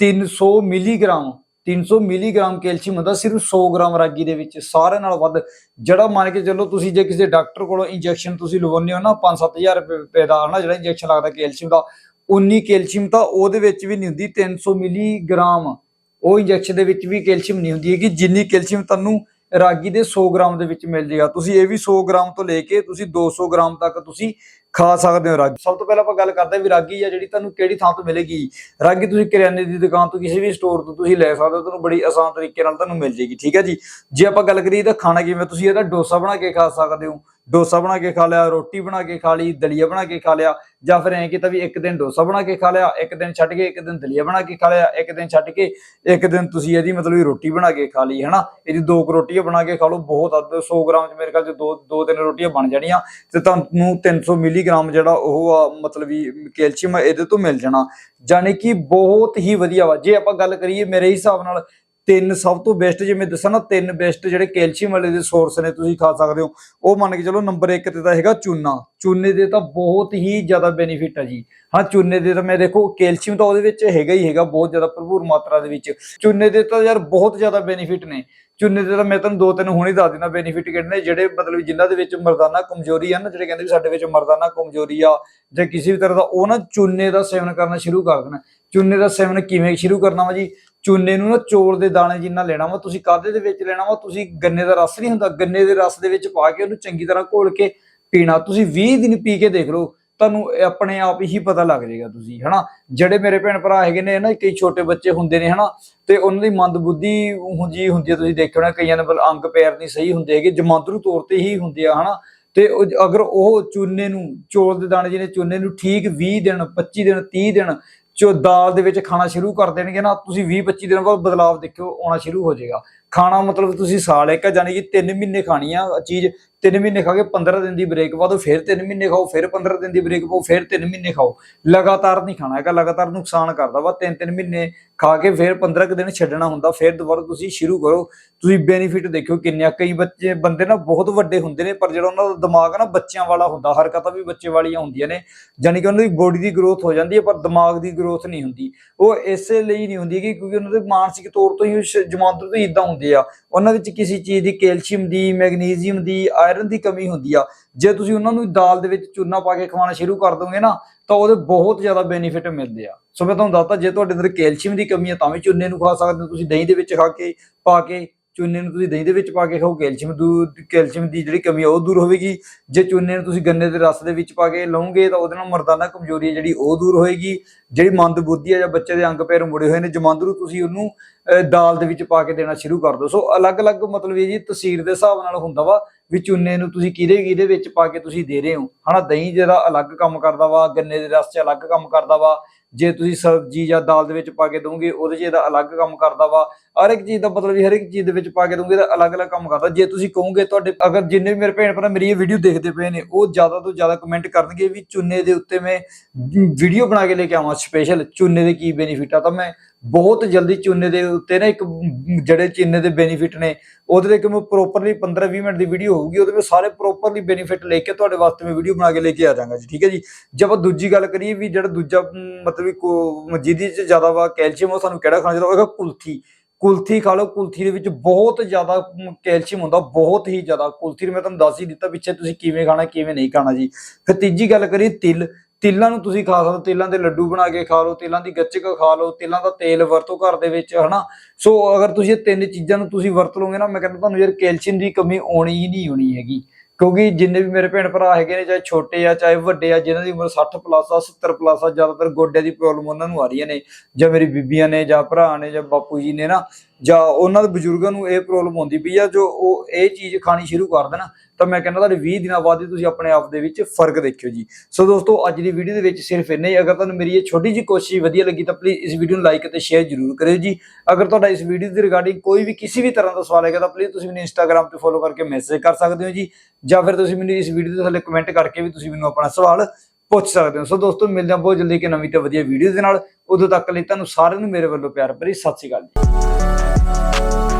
300 ਮਿਲੀਗ੍ਰਾਮ 300 ਮਿਲੀਗ੍ਰਾਮ ਕੈਲਸ਼ੀਅਮ ਹੁੰਦਾ, ਸਿਰਫ 100 ਗ੍ਰਾਮ ਰਾਗੀ ਦੇ ਵਿੱਚ ਸਾਰੇ ਨਾਲ ਵੱਧ। ਜਿਹੜਾ ਮੰਨ ਕੇ ਚੱਲੋ ਤੁਸੀਂ ਜੇ ਕਿਸੇ ਡਾਕਟਰ ਕੋਲੋਂ ਇੰਜੈਕਸ਼ਨ ਤੁਸੀਂ ਲਵਾਉਂਦੇ ਹੋ ਨਾ 5-7000 ਰੁਪਏ ਦਾ ਹਨਾ, ਜਿਹੜਾ ਇੰਜੈਕਸ਼ਨ ਲੱਗਦਾ ਕੈਲਸ਼ੀਅਮ ਦਾ ਉਨੀ ਕੈਲਸ਼ੀਅਮ ਤਾਂ ਉਹਦੇ ਵਿੱਚ ਵੀ ਨਹੀਂ ਹੁੰਦੀ 300 ਮਿਲੀਗ੍ਰਾਮ। ਉਹ ਇੰਜੈਕਸ਼ਨ ਦੇ ਵਿੱਚ ਵੀ ਕੈਲਸ਼ੀਅਮ ਨਹੀਂ ਹੁੰਦੀ ਹੈ ਕਿ ਜਿੰਨੀ ਕੈਲਸ਼ੀਅਮ ਤੁਹਾਨੂੰ ਰਾਗੀ ਦੇ 100 ਗ੍ਰਾਮ ਦੇ ਵਿੱਚ ਮਿਲ ਜੇਗਾ। ਤੁਸੀਂ ਇਹ ਵੀ 100 ਗ੍ਰਾਮ ਤੋਂ ਲੈ ਕੇ ਤੁਸੀਂ 200 ਗ੍ਰਾਮ ਤੱਕ ਤੁਸੀਂ ਖਾ ਸਕਦੇ ਹੋ ਰਾਗੀ। ਸਭ ਤੋਂ ਪਹਿਲਾਂ ਆਪਾਂ ਗੱਲ ਕਰਦੇ ਹਾਂ ਵੀ ਰਾਗੀ ਆ ਜਿਹੜੀ ਤੁਹਾਨੂੰ ਕਿਹੜੀ ਥਾਂ ਤੋਂ ਮਿਲੇਗੀ। ਰਾਗੀ ਤੁਸੀਂ ਕਰਿਆਨੇ ਦੀ ਦੁਕਾਨ ਤੋਂ ਕਿਸੇ ਵੀ ਸਟੋਰ ਤੋਂ ਤੁਸੀਂ ਲੈ ਸਕਦੇ ਹੋ, ਤੁਹਾਨੂੰ ਬੜੀ ਆਸਾਨ ਤਰੀਕੇ ਨਾਲ ਤੁਹਾਨੂੰ ਮਿਲ ਜੇਗੀ ਠੀਕ ਹੈ ਜੀ। ਜੇ ਆਪਾਂ ਗੱਲ ਕਰੀਏ ਤਾਂ ਖਾਣਾ ਕਿਵੇਂ, ਤੁਸੀਂ ਇਹਦਾ ਡੋਸਾ ਬਣਾ ਕੇ ਖਾ ਸਕਦੇ ਹੋ ਡੋਸਾ ਬਣਾ ਕੇ ਖਾ ਲਿਆ, ਰੋਟੀ ਬਣਾ ਕੇ ਖਾ ਲਈ, ਦਲੀਆ ਬਣਾ ਕੇ ਖਾ ਲਿਆ, ਜਾਂ ਫਿਰ ਐਂ ਕੀਤਾ ਵੀ ਇੱਕ ਦਿਨ ਡੋਸਾ ਬਣਾ ਕੇ ਖਾ ਲਿਆ, ਇੱਕ ਦਿਨ ਛੱਡ ਕੇ, ਇੱਕ ਦਿਨ ਦਲੀਆ ਬਣਾ ਕੇ ਖਾ ਲਿਆ, ਇੱਕ ਦਿਨ ਛੱਡ ਕੇ, ਇੱਕ ਦਿਨ ਤੁਸੀਂ ਇਹਦੀ ਮਤਲਬ ਰੋਟੀ ਬਣਾ ਕੇ ਖਾ ਲਈ, ਹਨਾ? ਇਹਦੀ ਦੋ ਕੁ ਰੋਟੀਆਂ ਬਣਾ ਕੇ ਖਾ ਲਓ, ਬਹੁਤ ਅੱਧ 100 ਗ੍ਰਾਮ ਚ ਮੇਰੇ ਖਿਆਲ ਚ ਦੋ ਦੋ ਤਿੰਨ ਰੋਟੀਆਂ ਬਣ ਜਾਣੀਆਂ ਤੇ ਤੁਹਾਨੂੰ 300 ਮਿਲੀਗ੍ਰਾਮ ਜਿਹੜਾ ਉਹ ਆ, ਮਤਲਬ ਵੀ ਕੈਲਸ਼ੀਅਮ ਇਹਦੇ ਤੋਂ ਮਿਲ ਜਾਣਾ। ਜਾਨੀ ਕਿ ਬਹੁਤ ਹੀ ਵਧੀਆ ਵਾ। ਜੇ ਆਪਾਂ ਗੱਲ ਕਰੀਏ ਮੇਰੇ ਹਿਸਾਬ ਨਾਲ ਤਿੰਨ ਸਭ ਤੋਂ ਬੈਸਟ ਜਿਵੇਂ ਦੱਸਾਂ ਨਾ, ਤਿੰਨ ਬੈਸਟ ਜਿਹੜੇ ਕੈਲਸ਼ੀਅਮ ਵਾਲੇ ਦੇ ਸੋਰਸ ਨੇ, ਤੁਸੀਂ ਖਾ ਸਕਦੇ ਹੋ। ਉਹ ਮੰਨ ਕੇ ਚਲੋ ਨੰਬਰ 1 ਤੇ ਤਾਂ ਹੈਗਾ ਚੂਨਾ। ਚੂਨੇ ਦੇ ਤਾਂ ਬਹੁਤ ਹੀ ਜ਼ਿਆਦਾ ਬੈਨੀਫਿਟ ਆ ਜੀ। ਹਾਂ, ਚੂਨੇ ਦੇ ਤਾਂ ਮੈਂ ਦੇਖੋ, ਕੈਲਸ਼ੀਅਮ ਤਾਂ ਉਹਦੇ ਵਿੱਚ ਹੈਗਾ ਹੀ ਹੈਗਾ, ਬਹੁਤ ਜ਼ਿਆਦਾ ਭਰਪੂਰ ਮਾਤਰਾ ਦੇ ਵਿੱਚ। ਚੂਨੇ ਦੇ ਤਾਂ ਯਾਰ ਬਹੁਤ ਜ਼ਿਆਦਾ ਬੈਨੀਫਿਟ ਨੇ। ਚੂਨੇ ਦੇ ਤਾਂ ਮੈਂ ਤੁਹਾਨੂੰ ਦੋ ਤਿੰਨ ਹੁਣੇ ਦੱਸ ਦਿੰਦਾ ਬੈਨੀਫਿਟ ਕਿਹੜੇ ਨੇ, ਜਿਹੜੇ ਮਤਲਬ ਜਿਨ੍ਹਾਂ ਦੇ ਵਿੱਚ ਮਰਦਾਨਾ ਕਮਜ਼ੋਰੀ ਆ ਨਾ, ਜਿਹੜੇ ਕਹਿੰਦੇ ਵੀ ਸਾਡੇ ਵਿੱਚ ਮਰਦਾਨਾ ਕਮਜ਼ੋਰੀ ਆ, ਜਾਂ ਕਿਸੇ ਵੀ ਤਰ੍ਹਾਂ ਦਾ, ਉਹ ਨਾ ਚੂਨੇ ਦਾ ਸੇਵਨ ਕਰਨਾ ਸ਼ੁਰੂ ਕਰ ਦੇਣਾ। ਚੂਨੇ ਦਾ ਸੇਵਨ ਕਿਵੇਂ ਸ਼ੁਰੂ ਕਰਨਾ ਵਾ ਜੀ? ਚੂਨੇ ਨੂੰ ਨਾ ਚੋਲ ਦੇ ਦਾਣੇ ਜਿੰਨਾ ਲੈਣਾ ਵਾ, ਤੁਸੀਂ ਕਾਦੇ ਦੇ ਵਿੱਚ ਲੈਣਾ ਵਾ? ਤੁਸੀਂ ਗੰਨੇ ਦਾ ਰਸ ਨਹੀਂ ਹੁੰਦਾ, ਗੰਨੇ ਦੇ ਰਸ ਦੇ ਵਿੱਚ ਪਾ ਕੇ ਉਹਨੂੰ ਚੰਗੀ ਤਰ੍ਹਾਂ ਘੋਲ ਕੇ ਪੀਣਾ। ਤੁਸੀਂ 20 ਦਿਨ ਪੀ ਕੇ ਦੇਖ ਲਓ, ਤੁਹਾਨੂੰ ਆਪਣੇ ਆਪ ਹੀ ਪਤਾ ਲੱਗ ਜਾਏਗਾ ਤੁਸੀਂ, ਹਨਾ? ਜਿਹੜੇ ਮੇਰੇ ਭੈਣ ਭਰਾ ਹੈਗੇ ਨੇ ਨਾ ਕਈ ਛੋਟੇ ਬੱਚੇ ਹੁੰਦੇ ਨੇ, ਹਨਾ, ਤੇ ਉਹਨਾਂ ਦੀ ਮੰਦ ਬੁੱਧੀ ਹੁੰਦੀ ਹੁੰਦੀ ਹੈ, ਤੁਸੀਂ ਦੇਖਿਆ ਹੋਣਾ ਕਈਆਂ ਦੇ ਮਤਲਬ ਅੰਗ ਪੈਰ ਨਹੀਂ ਸਹੀ ਹੁੰਦੇ ਹੈਗੇ, ਜਮਾਂਦਰੂ ਤੌਰ ਤੇ ਹੀ ਹੁੰਦੇ ਆ, ਹਨਾ? ਤੇ ਅਗਰ ਉਹ ਚੂਨੇ ਨੂੰ ਚੋਲ ਦੇ ਦਾਣੇ ਜਿਹਨੇ ਚੂਨੇ ਨੂੰ ਠੀਕ 20 ਦਿਨ 25 ਦਿਨ 30 ਦਿਨ ਚੋ ਦਾਲ ਦੇ ਵਿੱਚ ਖਾਣਾ ਸ਼ੁਰੂ ਕਰ ਦੇਣਗੇ ਨਾ, ਤੁਸੀਂ 20 25 ਦਿਨ ਬਾਅਦ ਬਦਲਾਵ ਦੇਖਿਓ, ਆਉਣਾ ਸ਼ੁਰੂ ਹੋ ਜਾਏਗਾ। ਖਾਣਾ ਮਤਲਬ ਤੁਸੀਂ ਸਾਲ ਇੱਕ ਜਾਨੀ ਕਿ 3 ਮਹੀਨੇ ਖਾਣੀ ਆ ਚੀਜ਼ 3 ਮਹੀਨੇ ਖਾ ਕੇ 15 ਦਿਨ ਦੀ ਬ੍ਰੇਕ ਬਾਅਦ ਫਿਰ 3 ਮਹੀਨੇ ਖਾਓ, ਫਿਰ 15 ਦਿਨ ਦੀ ਬ੍ਰੇਕ ਪਾਓ, ਫਿਰ 3 ਮਹੀਨੇ ਖਾਓ। ਲਗਾਤਾਰ ਨਹੀਂ ਖਾਣਾ ਹੈਗਾ, ਲਗਾਤਾਰ ਨੁਕਸਾਨ ਕਰਦਾ ਵਾ 3-3 ਮਹੀਨੇ ਖਾ ਕੇ ਫਿਰ 15 ਕੁ ਦਿਨ ਛੱਡਣਾ ਹੁੰਦਾ, ਫਿਰ ਦੁਬਾਰਾ ਤੁਸੀਂ ਸ਼ੁਰੂ ਕਰੋ। ਤੁਸੀਂ ਬੈਨੀਫਿਟ ਦੇਖਿਓ ਕਿੰਨੇ ਕਈ ਬੱਚੇ, ਬੰਦੇ ਨਾ ਬਹੁਤ ਵੱਡੇ ਹੁੰਦੇ ਨੇ, ਪਰ ਜਿਹੜਾ ਉਹਨਾਂ ਦਾ ਦਿਮਾਗ ਆ ਨਾ ਬੱਚਿਆਂ ਵਾਲਾ ਹੁੰਦਾ ਹਰਕਤਾਂ ਵੀ ਬੱਚੇ ਵਾਲੀਆਂ ਹੁੰਦੀਆਂ ਨੇ। ਯਾਨੀ ਕਿ ਉਹਨਾਂ ਦੀ ਬੋਡੀ ਦੀ ਗਰੋਥ ਹੋ ਜਾਂਦੀ ਹੈ, ਪਰ ਦਿਮਾਗ ਦੀ ਗਰੋਥ ਨਹੀਂ ਹੁੰਦੀ। ਉਹ ਇਸੇ ਲਈ ਨਹੀਂ ਹੁੰਦੀ ਕਿ ਕਿਉਂਕਿ ਉਹਨਾਂ ਦੇ ਮਾਨਸਿਕ ਤੌਰ ਤੋਂ ਹੀ ਜਮਾਂਦਰੂ ਤੋਂ ਇਦਾਂ ਹੁੰਦੇ ਆ। ਉਹਨਾਂ ਵਿੱਚ ਕਿਸੇ ਚੀਜ਼ ਦੀ ਕੈਲਸ਼ੀਅਮ ਦੀ, ਮੈਗਨੀਜ਼ੀਅਮ ਦੀ ਆਇਰਨ ਦੀ ਕਮੀ ਹੁੰਦੀ ਆ। ਜੇ ਤੁਸੀਂ ਉਹਨਾਂ ਨੂੰ ਦਾਲ ਦੇ ਵਿੱਚ ਚੂਨਾ ਪਾ ਕੇ ਖਵਾਉਣਾ ਸ਼ੁਰੂ ਕਰ ਦੋਗੇ ਨਾ ਤਾਂ ਉਹਦੇ ਬਹੁਤ ਜ਼ਿਆਦਾ ਬੈਨੀਫਿਟ ਮਿਲਦੇ ਆ। ਸੋ ਮੈਂ ਤੁਹਾਨੂੰ ਦੱਸਤਾ ਜੇ ਤੁਹਾਡੇ ਅੰਦਰ ਕੈਲਸ਼ੀਅਮ ਦੀ ਕਮੀ ਹੈ ਤਾਂ ਵੀ ਚੂਨੇ ਨੂੰ ਖਾ ਸਕਦੇ ਹੋ। ਤੁਸੀਂ ਦਹੀਂ ਦੇ ਵਿੱਚ ਖਾ ਕੇ, ਪਾ ਕੇ ਚੂਨੇ ਨੂੰ ਤੁਸੀਂ ਦਹੀਂ ਦੇ ਵਿੱਚ ਪਾ ਕੇ ਖਾਓ ਕੈਲਸ਼ੀਅਮ ਦੂਰ ਕੈਲਸ਼ੀਅਮ ਦੀ ਜਿਹੜੀ ਕਮੀ ਆ ਉਹ ਦੂਰ ਹੋਵੇਗੀ। ਜੇ ਚੂਨੇ ਨੂੰ ਤੁਸੀਂ ਗੰਨੇ ਦੇ ਰਸ ਦੇ ਵਿੱਚ ਪਾ ਕੇ ਲਓਗੇ ਤਾਂ ਉਹਦੇ ਨਾਲ ਮਰਦਾਨਾ ਕਮਜ਼ੋਰੀ ਹੈ ਜਿਹੜੀ ਉਹ ਦੂਰ ਹੋਏਗੀ। ਜਿਹੜੀ ਮੰਦ ਬੁੱਧੀ ਹੈ ਜਾਂ ਬੱਚੇ ਦੇ ਅੰਗ ਪੈਰ ਮੁੜੇ ਹੋਏ ਨੇ ਜਮਾਂਦਰੂ ਤੁਸੀਂ ਉਹਨੂੰ ਅਹ, ਦਾਲ ਦੇ ਵਿੱਚ ਪਾ ਕੇ ਦੇਣਾ ਸ਼ੁਰੂ ਕਰ ਦਿਓ। ਸੋ ਅਲੱਗ-ਅਲੱਗ ਮਤਲਬ ਇਹ ਜੀ ਤਸੀਰ ਦੇ ਹਿਸਾਬ ਨਾਲ ਹੁੰਦਾ ਵਾ ਵੀ ਚੂਨੇ ਨੂੰ ਤੁਸੀਂ ਕਿਹਦੇ ਕਿਹਦੇ ਵਿੱਚ ਪਾ ਕੇ ਤੁਸੀਂ ਦੇ ਰਹੇ ਹੋ। ਹਨਾ ਦਹੀਂ ਜਿਹੜਾ ਅਲੱਗ ਕੰਮ ਕਰਦਾ ਵਾ ਗੰਨੇ ਦੇ ਰਸ 'ਚ ਅਲੱਗ ਕੰਮ ਕਰਦਾ ਵਾ ਜੇ ਤੁਸੀਂ ਸਬਜ਼ੀ ਜਾਂ ਦਾਲ ਦੇ ਵਿੱਚ ਪਾ ਕੇ ਦੋਗੇ, ਉਹਦੇ 'ਚ ਇਹਦਾ ਅਲੱਗ ਕੰਮ ਕਰਦਾ ਵਾ। ਹਰ ਇੱਕ ਚੀਜ਼ ਦਾ ਮਤਲਬ ਵੀ ਹਰ ਇੱਕ ਚੀਜ਼ ਦੇ ਵਿੱਚ ਪਾ ਕੇ ਦੋਗੇ ਤਾਂ ਅਲੱਗ-ਅਲੱਗ ਕੰਮ ਕਰਦਾ। ਜੇ ਤੁਸੀਂ ਕਹੋਗੇ ਤੁਹਾਡੇ, ਅਗਰ ਜਿੰਨੇ ਵੀ ਮੇਰੇ ਭੈਣ ਭਰਾ ਮੇਰੀ ਇਹ ਵੀਡੀਓ ਦੇਖਦੇ ਪਏ ਨੇ, ਉਹ ਜ਼ਿਆਦਾ ਤੋਂ ਜ਼ਿਆਦਾ ਕਮੈਂਟ ਕਰਨਗੇ ਵੀ ਚੁੰਨੇ ਦੇ ਉੱਤੇ ਮੈਂ ਵੀਡੀਓ ਬਣਾ ਕੇ ਲੈ ਕੇ ਆਵਾਂ ਸਪੈਸ਼ਲ ਚੁੰਨੇ ਦੇ ਕੀ ਬੈਨੀਫਿਟ ਆ। ਤਾਂ ਮੈਂ ਬਹੁਤ ਜਲਦੀ ਚੂਨੇ ਦੇ ਉੱਤੇ ਨਾ ਇੱਕ ਜਿਹੜੇ ਚੂਨੇ ਦੇ ਬੈਨੀਫਿਟ ਨੇ, ਉਹਦੇ ਤੇ ਕਿ ਮੈਂ ਪ੍ਰੋਪਰਲੀ 15-20 ਮਿੰਟ ਦੀ ਵੀਡੀਓ ਹੋਊਗੀ, ਉਹਦੇ ਵਿੱਚ ਸਾਰੇ ਪ੍ਰੋਪਰਲੀ ਬੈਨੀਫਿਟ ਲੈ ਕੇ ਤੁਹਾਡੇ ਵਾਸਤੇ ਮੈਂ ਵੀਡੀਓ ਬਣਾ ਕੇ ਲੈ ਕੇ ਆ ਜਾਵਾਂਗਾ ਜੀ, ਠੀਕ ਹੈ ਜੀ? ਜੇ ਆਪਾਂ ਦੂਜੀ ਗੱਲ ਕਰੀਏ ਵੀ ਜਿਹੜਾ ਦੂਜਾ ਮਤਲਬ ਜਿਹਦੇ ਚ ਜ਼ਿਆਦਾ ਵਾ ਕੈਲਸ਼ੀਅਮ ਉਹ ਸਾਨੂੰ ਕਿਹੜਾ ਖਾਣਾ ਚਾਹੀਦਾ? ਉਹ ਕੁਲਥੀ। ਕੁਲਥੀ ਖਾ ਲਓ, ਕੁਲਥੀ ਦੇ ਵਿੱਚ ਬਹੁਤ ਜ਼ਿਆਦਾ ਕੈਲਸ਼ੀਅਮ ਹੁੰਦਾ, ਬਹੁਤ ਹੀ ਜ਼ਿਆਦਾ। ਕੁਲਥੀ ਨੂੰ ਮੈਂ ਤੁਹਾਨੂੰ ਦੱਸ ਹੀ ਦਿੱਤਾ ਪਿੱਛੇ ਤੁਸੀਂ ਕਿਵੇਂ ਖਾਣਾ, ਕਿਵੇਂ ਨਹੀਂ ਖਾਣਾ ਜੀ। ਫਿਰ ਤੀਜੀ ਗੱਲ ਕਰੀਏ ਤਿਲ। ਤਿਲਾਂ ਨੂੰ ਤੁਸੀਂ ਖਾ ਸਕਦੇ ਹੋ, ਤਿਲਾਂ ਦੇ ਲੱਡੂ ਬਣਾ ਕੇ ਖਾ ਲਓ, ਤਿਲਾਂ ਦੀ ਗੱਚਕ ਖਾ ਲਓ, ਤਿਲਾਂ ਦਾ ਤੇਲ ਵਰਤੋ ਘਰ ਦੇ ਵਿੱਚ, ਹਨਾ? ਸੋ ਅਗਰ ਤੁਸੀਂ ਇਹ ਤਿੰਨ ਚੀਜ਼ਾਂ ਨੂੰ ਤੁਸੀਂ ਵਰਤ ਲਓਗੇ ਨਾ, ਮੈਂ ਕਹਿੰਦਾ ਤੁਹਾਨੂੰ ਯਾਰ ਕੈਲਸ਼ੀਅਮ ਦੀ ਕਮੀ ਆਉਣੀ ਹੀ ਨਹੀਂ ਹੋਣੀ ਹੈਗੀ। ਕਿਉਂਕਿ ਜਿੰਨੇ ਵੀ ਮੇਰੇ ਭੈਣ ਭਰਾ ਹੈਗੇ ਨੇ, ਚਾਹੇ ਛੋਟੇ ਆ, ਚਾਹੇ ਵੱਡੇ ਆ, ਜਿਨ੍ਹਾਂ ਦੀ ਉਮਰ 60 ਪਲੱਸ ਆ 70 ਪਲੱਸ ਆ, ਜ਼ਿਆਦਾਤਰ ਗੋਡਿਆਂ ਦੀ ਪ੍ਰੋਬਲਮ ਉਹਨਾਂ ਨੂੰ ਆ ਰਹੀਆਂ ਨੇ। ਜਾਂ ਮੇਰੀ ਬੀਬੀਆਂ ਨੇ, ਜਾਂ ਭਰਾ ਨੇ, ਜਾਂ ਬਾਪੂ ਜੀ ਨੇ ਨਾ ਜਾਂ ਉਹਨਾਂ ਦੇ ਬਜ਼ੁਰਗਾਂ ਨੂੰ ਇਹ ਪ੍ਰੋਬਲਮ ਹੁੰਦੀ ਪਈ ਆ, ਜੋ ਉਹ ਇਹ ਚੀਜ਼ ਖਾਣੀ ਸ਼ੁਰੂ ਕਰ ਦੇਣ, ਤਾਂ ਮੈਂ ਕਹਿੰਦਾ ਤੁਹਾਡੇ 20 ਦਿਨਾਂ ਬਾਅਦ ਹੀ ਤੁਸੀਂ ਆਪਣੇ ਆਪ ਦੇ ਵਿੱਚ ਫ਼ਰਕ ਦੇਖਿਓ ਜੀ। ਸੋ ਦੋਸਤੋ, ਅੱਜ ਦੀ ਵੀਡੀਓ ਦੇ ਵਿੱਚ ਸਿਰਫ ਇੰਨਾ ਹੀ। ਅਗਰ ਤੁਹਾਨੂੰ ਮੇਰੀ ਇਹ ਛੋਟੀ ਜਿਹੀ ਕੋਸ਼ਿਸ਼ ਵਧੀਆ ਲੱਗੀ, ਤਾਂ ਪਲੀਜ਼ ਇਸ ਵੀਡੀਓ ਨੂੰ ਲਾਈਕ ਅਤੇ ਸ਼ੇਅਰ ਜ਼ਰੂਰ ਕਰਿਓ ਜੀ। ਅਗਰ ਤੁਹਾਡਾ ਇਸ ਵੀਡੀਓ ਦੇ ਰਿਗਾਰਡਿੰਗ ਕੋਈ ਵੀ ਕਿਸੇ ਵੀ ਤਰ੍ਹਾਂ ਦਾ ਸਵਾਲ ਹੈਗਾ, ਤਾਂ ਪਲੀਜ਼ ਤੁਸੀਂ ਮੈਨੂੰ ਇੰਸਟਾਗ੍ਰam ਤੇ ਫੋਲੋ ਕਰਕੇ ਮੈਸੇਜ ਕਰ ਸਕਦੇ ਹੋ ਜੀ। ਜਾਂ ਫਿਰ ਤੁਸੀਂ ਮੈਨੂੰ ਇਸ ਵੀਡੀਓ ਦੇ ਥੱਲੇ ਕਮੈਂਟ ਕਰਕੇ ਵੀ ਤੁਸੀਂ ਮੈਨੂੰ ਆਪਣਾ ਸਵਾਲ ਪੁੱਛ ਸਕਦੇ ਹੋ। ਸੋ ਦੋਸਤੋ, ਮਿਲਦੇ ਹਾਂ ਬਹੁਤ ਜਲਦੀ ਇੱਕ ਨਵੀਂ ਤੇ ਵਧੀਆ ਵੀਡੀਓ ਦੇ ਨਾਲ। ਉਦੋਂ ਤੱਕ ਲਈ ਤੁਹਾਨੂੰ ਸਾਰਿਆਂ ਨੂੰ ਮੇਰੇ ਵੱਲੋਂ ਪਿਆਰ ਭਰੀ ਸਤਿ ਸ਼੍ਰੀ ਅਕਾਲ ਜੀ। Bye.